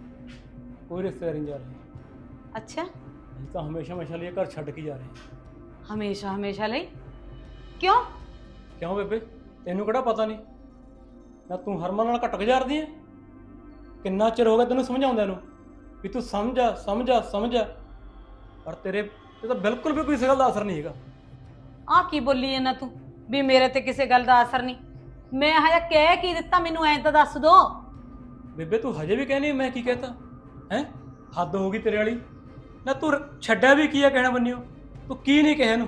ਕੋਈ ਰਿਸ਼ਤੇਦਾਰੀ ਨਹੀਂ ਜਾ ਰਹੀ ਅੱਛਾ। ਅਸੀਂ ਤਾਂ ਹਮੇਸ਼ਾ ਹਮੇਸ਼ਾ ਲਈ ਇਹ ਘਰ ਛੱਡ ਕੇ ਜਾ ਰਹੇ ਹਾਂ ਹਮੇਸ਼ਾ ਹਮੇਸ਼ਾ ਲਈ? ਕਿਉਂ? ਕਿਉਂ ਬੇਬੇ? ਤੈਨੂੰ ਕਿਹੜਾ ਪਤਾ ਨਹੀਂ? ਨਾ ਤੂੰ ਹਰਮਨ ਨਾਲ ਘੱਟ ਗੁਜ਼ਾਰਦੀ ਐ? ਕਿੰਨਾ ਚਿਰ ਹੋ ਗਿਆ ਤੈਨੂੰ ਸਮਝਾਉਂਦਿਆਂ ਨੂੰ? ਵੀ ਤੂੰ ਸਮਝ ਆ ਸਮਝ ਆ ਸਮਝ ਆ। ਪਰ ਤੇਰੇ ਤੇ ਤਾਂ ਬਿਲਕੁਲ ਵੀ ਕੋਈ ਇਸ ਗੱਲ ਦਾ ਅਸਰ ਨਹੀਂ ਹੈਗਾ। ਆ ਕੀ ਬੋਲੀ ਇਹਨਾਂ ਤੂੰ? ਵੀ ਮੇਰੇ ਤੇ ਕਿਸੇ ਗੱਲ ਦਾ ਅਸਰ ਨਹੀਂ। ਮੈਂ ਹਜੇ ਕਹਿ ਕੀ ਦਿੱਤਾ? ਮੈਨੂੰ ਐਂ ਤਾਂ ਦੱਸ ਦੋ। ਬੇਬੇ ਤੂੰ ਹਜੇ ਵੀ ਕਹਿੰਦੀ ਮੈਂ ਕੀ ਕਹਤਾ? ਹੈ? ਹੱਦ ਹੋ ਗਈ ਤੇਰੇ ਵਾਲੀ। ਨਾ ਤੂੰ ਛੱਡਿਆ ਵੀ ਕੀ ਆ ਕਹਿਣਾ ਬੰਨਿਓ ਤੂੰ ਕੀ ਨਹੀਂ ਕਿਹਾ ਇਹਨੂੰ?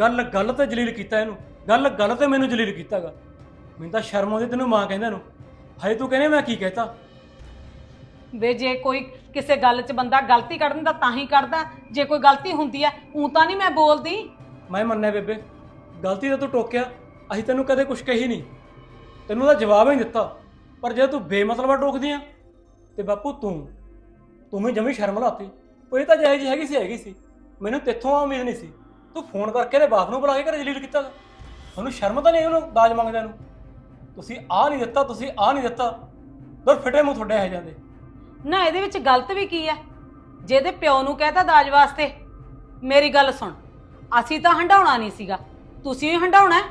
ਗੱਲ ਗੱਲ ਤੇ ਜਲੀਲ ਕੀਤਾ ਇਹਨੂੰ। ਗੱਲ ਗੱਲ ਤੇ ਮੈਨੂੰ ਜਲੀਲ ਕੀਤਾਗਾ। ਮੈਨੂੰ ਤਾਂ ਸ਼ਰਮ ਆਉਂਦੀ ਤੈਨੂੰ ਮਾਂ ਕਹਿੰਦਾ ਇਹਨੂੰ ਹਜੇ ਤੂੰ ਕਹਿੰਦੇ ਮੈਂ ਕੀ ਕਹਤਾ? ਵੇ ਜੇ ਕੋਈ ਕਿਸੇ ਗੱਲ 'ਚ ਬੰਦਾ ਗਲਤੀ ਕੱਢਣ ਦਾ ਤਾਂ ਹੀ ਕੱਢਦਾ ਜੇ ਕੋਈ ਗਲਤੀ ਹੁੰਦੀ ਹੈ ਉਂ ਤਾਂ ਨਹੀਂ ਮੈਂ ਬੋਲਦੀ। ਮੈਂ ਮੰਨਿਆ ਬੇਬੇ। ਗਲਤੀ ਤਾਂ ਤੂੰ ਟੋਕਿਆ। ਅਸੀਂ ਤੈਨੂੰ ਕਦੇ ਕੁਝ ਕਹੀ ਨਹੀਂ। ਤੈਨੂੰ ਤਾਂ ਜਵਾਬ ਹੀ ਨਹੀਂ ਦਿੱਤਾ। ਪਰ ਜੇ ਤੂੰ ਬੇਮਤਲਬਾ ਟੋਕਦੀ ਆ ਤੇ ਬਾਪੂ ਤੂੰ ਤੂੰ ਵੀ ਜਮੀ ਸ਼ਰਮ ਲਾਤੀ। ਉਹ ਇਹ ਤਾਂ ਜਿਹੇ ਹੈਗੀ ਸੀ ਹੈਗੀ ਸੀ। ਮੈਨੂੰ ਤੇਥੋਂ ਆ ਉਮੀਦ ਨਹੀਂ ਸੀ। ਤੂੰ ਫੋਨ ਕਰਕੇ ਇਹਦੇ ਬਾਪ ਨੂੰ ਬੁਲਾ ਕੇ ਘਰੇ ਜਲੀਲ ਕੀਤਾ ਤੁਹਾਨੂੰ ਸ਼ਰਮ ਤਾਂ ਨਹੀਂ ਉਹਨੂੰ ਦਾਜ ਮੰਗਦਿਆਂ ਨੂੰ? ਤੁਸੀਂ ਆ ਨਹੀਂ ਦਿੱਤਾ, ਤੁਸੀਂ ਆ ਨਹੀਂ ਦਿੱਤਾ। ਦਰ ਫਿੱਟੇ ਮੂੰਹ ਤੁਹਾਡੇ ਹੈ ਜਾਂਦੇ ਨਾ, ਇਹਦੇ ਵਿੱਚ ਗਲਤ ਵੀ ਕੀ ਹੈ ਜਿਹਦੇ ਪਿਓ ਨੂੰ ਕਹਿਤਾ ਦਾਜ ਵਾਸਤੇ, ਮੇਰੀ ਗੱਲ ਸੁਣ। ਅਸੀਂ ਤਾਂ ਹੰਡਾਉਣਾ ਨਹੀਂ ਸੀਗਾ। ਤੁਸੀਂ ਹੀ ਹੰਡਾਉਣਾ ਹੈ।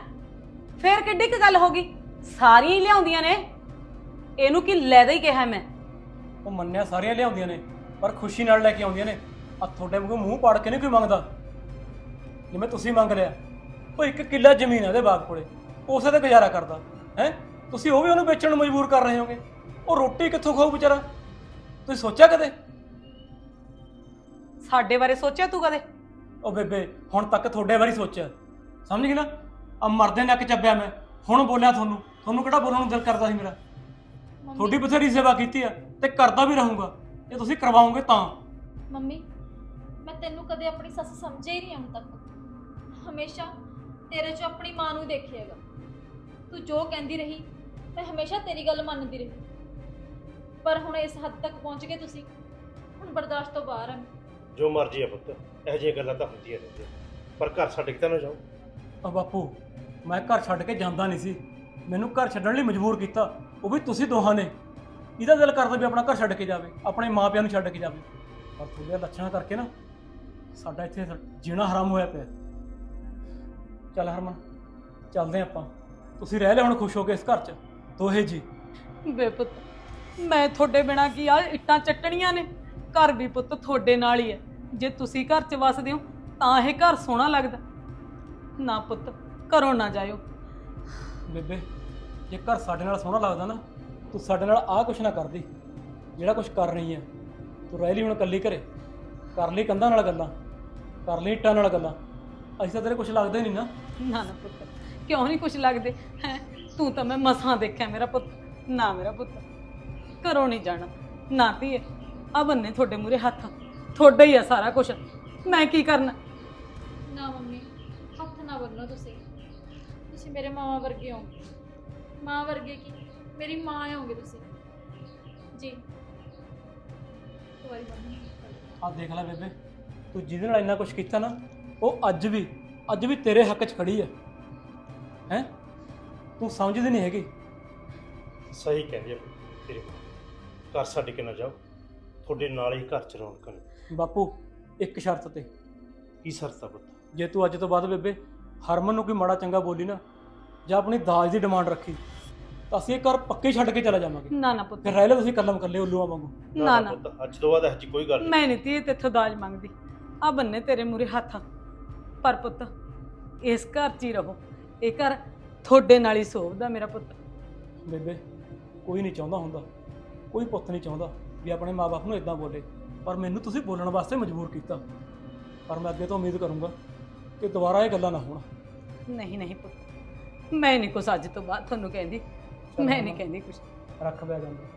ਫੇਰ ਕਿੱਡੀ ਕੁ ਗੱਲ ਹੋ ਗਈ? ਸਾਰੀਆਂ ਹੀ ਲਿਆਉਂਦੀਆਂ ਨੇ। ਇਹਨੂੰ ਕੀ ਲੈਦਾ ਹੀ ਕਿਹਾ ਮੈਂ? ਉਹ ਮੰਨਿਆ ਸਾਰੀਆਂ ਲਿਆਉਂਦੀਆਂ ਨੇ ਪਰ ਖੁਸ਼ੀ ਨਾਲ ਲੈ ਕੇ ਆਉਂਦੀਆਂ ਨੇ। ਆ ਤੁਹਾਡੇ ਵਾਂਗੂ ਮੂੰਹ ਪਾੜ ਕੇ ਨਹੀਂ ਕੋਈ ਮੰਗਦਾ। ਜਿਵੇਂ ਤੁਸੀਂ ਮੰਗ ਲਿਆ। ਉਹ ਇੱਕ ਕਿੱਲਾ ਜ਼ਮੀਨ ਹੈ ਇਹਦੇ ਬਾਗ ਕੋਲੇ ਉਸੇ ਤੇ ਗੁਜ਼ਾਰਾ ਕਰਦਾ। ਹੈ? ਤੁਸੀਂ ਉਹ ਵੀ ਉਹਨੂੰ ਵੇਚਣ ਨੂੰ ਮਜਬੂਰ ਕਰ ਰਹੇ ਹੋਗੇ। ਉਹ ਰੋਟੀ ਕਿੱਥੋਂ ਖਾਊ ਵਿਚਾਰਾ? ਤੁਸੀਂ ਸੋਚਿਆ ਕਦੇ? ਸਾਡੇ ਬਾਰੇ ਸੋਚਿਆ ਤੂੰ ਕਦੇ? ਉਹ ਬੇਬੇ ਹੁਣ ਤੱਕ ਤੁਹਾਡੇ ਬਾਰੇ ਸੋਚਿਆ। ਸਮਝ ਗਈ ਨਾ? ਆ ਮਰਦੇ ਨੱਕ ਚੱਬਿਆ ਮੈਂ। ਹੁਣ ਬੋਲਿਆ ਤੁਹਾਨੂੰ। ਤੁਹਾਨੂੰ ਕਿਹੜਾ ਬੋਲਣ ਨੂੰ ਦਿਲ ਕਰਦਾ ਸੀ ਮੇਰਾ? ਤੁਹਾਡੀ ਬਥੇਰੀ ਸੇਵਾ ਕੀਤੀ ਆ ਤੇ ਕਰਦਾ ਵੀ ਰਹੂੰਗਾ। ਜੇ ਤੁਸੀਂ ਕਰਵਾਓਗੇ ਤਾਂ। ਮੰਮੀ ਮੈਂ ਤੈਨੂੰ ਕਦੇ ਆਪਣੀ ਸੱਸ ਸਮਝਿਆ ਹੀ ਨਹੀਂ ਹੁਣ ਤੱਕ। ਹਮੇਸ਼ਾ ਤੇਰੇ 'ਚ ਆਪਣੀ ਮਾਂ ਨੂੰ ਦੇਖਿਆਗਾ। ਤੂੰ ਜੋ ਕਹਿੰਦੀ ਰਹੀ ਮੈਂ ਹਮੇਸ਼ਾ ਤੇਰੀ ਗੱਲ ਮੰਨਦੀ ਰਹੀ। ਪਰ ਹੁਣ ਇਸ ਹੱਦ ਤੱਕ ਪਹੁੰਚ ਗਏ ਤੁਸੀਂ। ਹੁਣ ਬਰਦਾਸ਼ਤ ਤੋਂ ਬਾਹਰ ਹਾਂ ਜੋ ਮਰਜ਼ੀ ਹੈ ਪੁੱਤ ਇਹੋ ਜਿਹੀਆਂ ਗੱਲਾਂ ਤਾਂ ਹੁੰਦੀਆਂ ਰਹਿੰਦੀਆਂ। ਪਰ ਘਰ ਛੱਡ ਕੇ ਤਾਂ ਨਾ ਜਾਓ। ਆ ਬਾਪੂ ਮੈਂ ਘਰ ਛੱਡ ਕੇ ਜਾਂਦਾ ਨਹੀਂ ਸੀ। ਮੈਨੂੰ ਘਰ ਛੱਡਣ ਲਈ ਮਜਬੂਰ ਕੀਤਾ। ਉਹ ਵੀ ਤੁਸੀਂ ਦੋਹਾਂ ਨੇ। ਇਹਦਾ ਦਿਲ ਕਰਦਾ ਵੀ ਆਪਣਾ ਘਰ ਛੱਡ ਕੇ ਜਾਵੇ ਆਪਣੇ ਮਾਪਿਆਂ ਨੂੰ ਛੱਡ ਕੇ ਜਾਵੇ। ਪਰ ਤੁਹਾਡੇ ਲੱਛਣਾਂ ਕਰਕੇ ਨਾ ਸਾਡਾ ਇੱਥੇ ਜੀਣਾ ਹਰਾਮ ਹੋਇਆ ਪਿਆ। ਚੱਲ ਹਰਮਨ ਚੱਲਦੇ ਆਪਾਂ। ਤੁਸੀਂ ਰਹਿ ਲੈ ਹੁਣ ਖੁਸ਼ ਹੋ ਕੇ ਇਸ ਘਰ 'ਚ ਦੋਹੇ ਜੀ। ਵੇ ਪੁੱਤ ਮੈਂ ਤੁਹਾਡੇ ਬਿਨਾ ਕੀ ਆ ਇੱਟਾਂ ਚੱਟਣੀਆਂ ਨੇ। ਘਰ ਵੀ ਪੁੱਤ ਤੁਹਾਡੇ ਨਾਲ ਹੀ ਹੈ। ਜੇ ਤੁਸੀਂ ਘਰ 'ਚ ਵਸਦੇ ਹੋ ਤਾਂ ਇਹ ਘਰ ਸੋਹਣਾ ਲੱਗਦਾ। ਨਾ ਪੁੱਤ ਘਰੋਂ ਨਾ ਜਾਇਓ। ਬੇਬੇ ਜੇ ਘਰ ਸਾਡੇ ਨਾਲ ਸੋਹਣਾ ਲੱਗਦਾ ਨਾ ਤੂੰ ਸਾਡੇ ਨਾਲ ਆਹ ਕੁਛ ਨਾ ਕਰਦੀ ਜਿਹੜਾ ਕੁਛ ਕਰ ਰਹੀ ਹੈ। ਤੂੰ ਰਹਿ ਲਈ ਹੁਣ ਇਕੱਲੀ ਘਰੇ ਕਰ ਲਈ ਕੰਧਾਂ ਨਾਲ ਗੱਲਾਂ ਕਰ ਲਈ ਇੱਟਾਂ ਨਾਲ ਗੱਲਾਂ। ਅਸੀਂ ਤਾਂ ਤੇਰੇ ਕੁਛ ਲੱਗਦਾ ਹੀ ਨਹੀਂ ਨਾ। ਨਾ ਨਾ ਪੁੱਤ ਕਿਉਂ ਨਹੀਂ ਕੁਛ ਲੱਗਦੇ? ਹੈ ਤੂੰ ਤਾਂ ਮੈਂ ਮਸਾਂ ਦੇਖਿਆ ਮੇਰਾ ਪੁੱਤ ਨਾ ਮੇਰਾ ਪੁੱਤ। ਘਰੋਂ ਨਹੀਂ ਜਾਣਾ ਨਾ ਧੀਏ ਆ ਬੰਨੇ ਤੁਹਾਡੇ ਮੂਰੇ ਹੱਥ ਤੁਹਾਡਾ ਹੀ ਆ ਸਾਰਾ ਕੁਝ ਮੈਂ ਕੀ ਕਰਨਾ? ਨਾ ਮੰਮੀ ਹੱਥ ਨਾ ਬੰਨੋ ਤੁਸੀਂ। ਤੁਸੀਂ ਮੇਰੇ ਮਾਂ ਵਰਗੇ ਹੋ। ਮਾਂ ਵਰਗੇ ਕੀ? ਮੇਰੀ ਮਾਂ ਹੋਗੇ ਤੁਸੀਂ। ਜੀ। ਆਹ ਦੇਖ ਲੈ ਬੇਬੇ ਤੂੰ ਜਿਹਦੇ ਨਾਲ ਇੰਨਾ ਕੁਛ ਕੀਤਾ ਨਾ ਉਹ ਅੱਜ ਵੀ ਅੱਜ ਵੀ ਤੇਰੇ ਹੱਕ 'ਚ ਖੜੀ ਹੈ ਹੈ? ਤੂੰ ਸਮਝਦੀ ਨਹੀਂ ਹੈਗੀ। ਸਹੀ ਕਹਿੰਦੀ ਆ ਤੇਰੀ ਮਾਂ। ਘਰ ਛੱਡ ਕੇ ਨਾ ਜਾਓ। ਤੁਹਾਡੇ ਨਾਲ ਹੀ ਘਰ ਚ ਰੌਣਕਾਂ ਨੇ। ਬਾਪੂ ਇੱਕ ਸ਼ਰਤ ਤੇ। ਕੀ ਸਰਤਾ ਪੁੱਤ? ਜੇ ਤੂੰ ਅੱਜ ਤੋਂ ਬਾਅਦ ਬੇਬੇ ਹਰਮਨ ਨੂੰ ਕੋਈ ਮਾੜਾ ਚੰਗਾ ਬੋਲੀ ਨਾ ਜਾਂ ਆਪਣੀ ਦਾਜ ਦੀ ਡਿਮਾਂਡ ਰੱਖੀ ਤਾਂ ਅਸੀਂ ਇਹ ਘਰ ਪੱਕੇ ਛੱਡ ਕੇ ਚਲਾ ਜਾਵਾਂਗੇ। ਨਾ ਨਾ ਪੁੱਤ। ਫਿਰ ਰਹਿ ਲੈ ਤੁਸੀਂ ਕੱਲਮ ਕੱਲੇ ਉੱਲੂਆਂ ਵਾਂਗੂ। ਨਾ ਨਾ। ਪੁੱਤ ਅੱਜ ਤੋਂ ਬਾਅਦ ਇਹ ਜੀ ਕੋਈ ਗੱਲ ਨਹੀਂ ਮੈਂ ਨਹੀਂ। ਤੀ ਤੇਥੋਂ ਦਾਜ ਮੰਗਦੀ। ਆ ਬੰਨੇ ਤੇਰੇ ਮੂਰੇ ਹੱਥ ਪਰ ਪੁੱਤ ਇਸ ਘਰ 'ਚ ਹੀ ਰਹੋ। ਇਹ ਘਰ ਤੁਹਾਡੇ ਨਾਲ ਹੀ ਸੋਭਦਾ ਮੇਰਾ ਪੁੱਤ। ਬੇਬੇ ਕੋਈ ਨਹੀਂ ਚਾਹੁੰਦਾ ਹੁੰਦਾ। ਕੋਈ ਪੁੱਤ ਨਹੀਂ ਚਾਹੁੰਦਾ ਵੀ ਆਪਣੇ ਮਾਪੇ ਨੂੰ ਇਦਾਂ ਬੋਲੇ। ਪਰ ਮੈਨੂੰ ਤੁਸੀਂ ਬੋਲਣ ਵਾਸਤੇ ਮਜਬੂਰ ਕੀਤਾ। ਪਰ ਮੈਂ ਅੱਗੇ ਤੋਂ ਉਮੀਦ ਕਰੂੰਗਾ ਕਿ ਦੁਬਾਰਾ ਇਹ ਗੱਲਾਂ ਨਾ ਹੋਣ। ਨਹੀਂ ਨਹੀਂ ਪੁੱਤ। ਮੈਂ ਨਹੀਂ ਕੁਛ ਅੱਜ ਤੋਂ ਬਾਅਦ ਤੁਹਾਨੂੰ ਕਹਿੰਦੀ। ਚੱਲ ਮੈਂ ਨਹੀਂ ਕਹਿੰਦੀ ਕੁਛ। ਰੱਖ ਬੈ ਜਾਂਦਾ।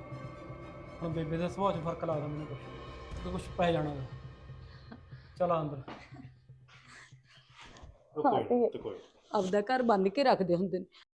ਹੁਣ ਬੇਬੇ ਦੇ ਸੁਭਾਅ 'ਚ ਫ਼ਰਕ ਲੱਗਦਾ ਮੈਨੂੰ ਕੁਝ ਕੁਝ ਪੈ ਜਾਣਾ ਗਾ। ਚੱਲ ਆ ਅੰਦਰ। ਨੀ, ਤੇ। ਆਪਦਾ ਘਰ ਬੰਨ ਕੇ ਰੱਖਦੇ ਹੁੰਦੇ ਨੇ।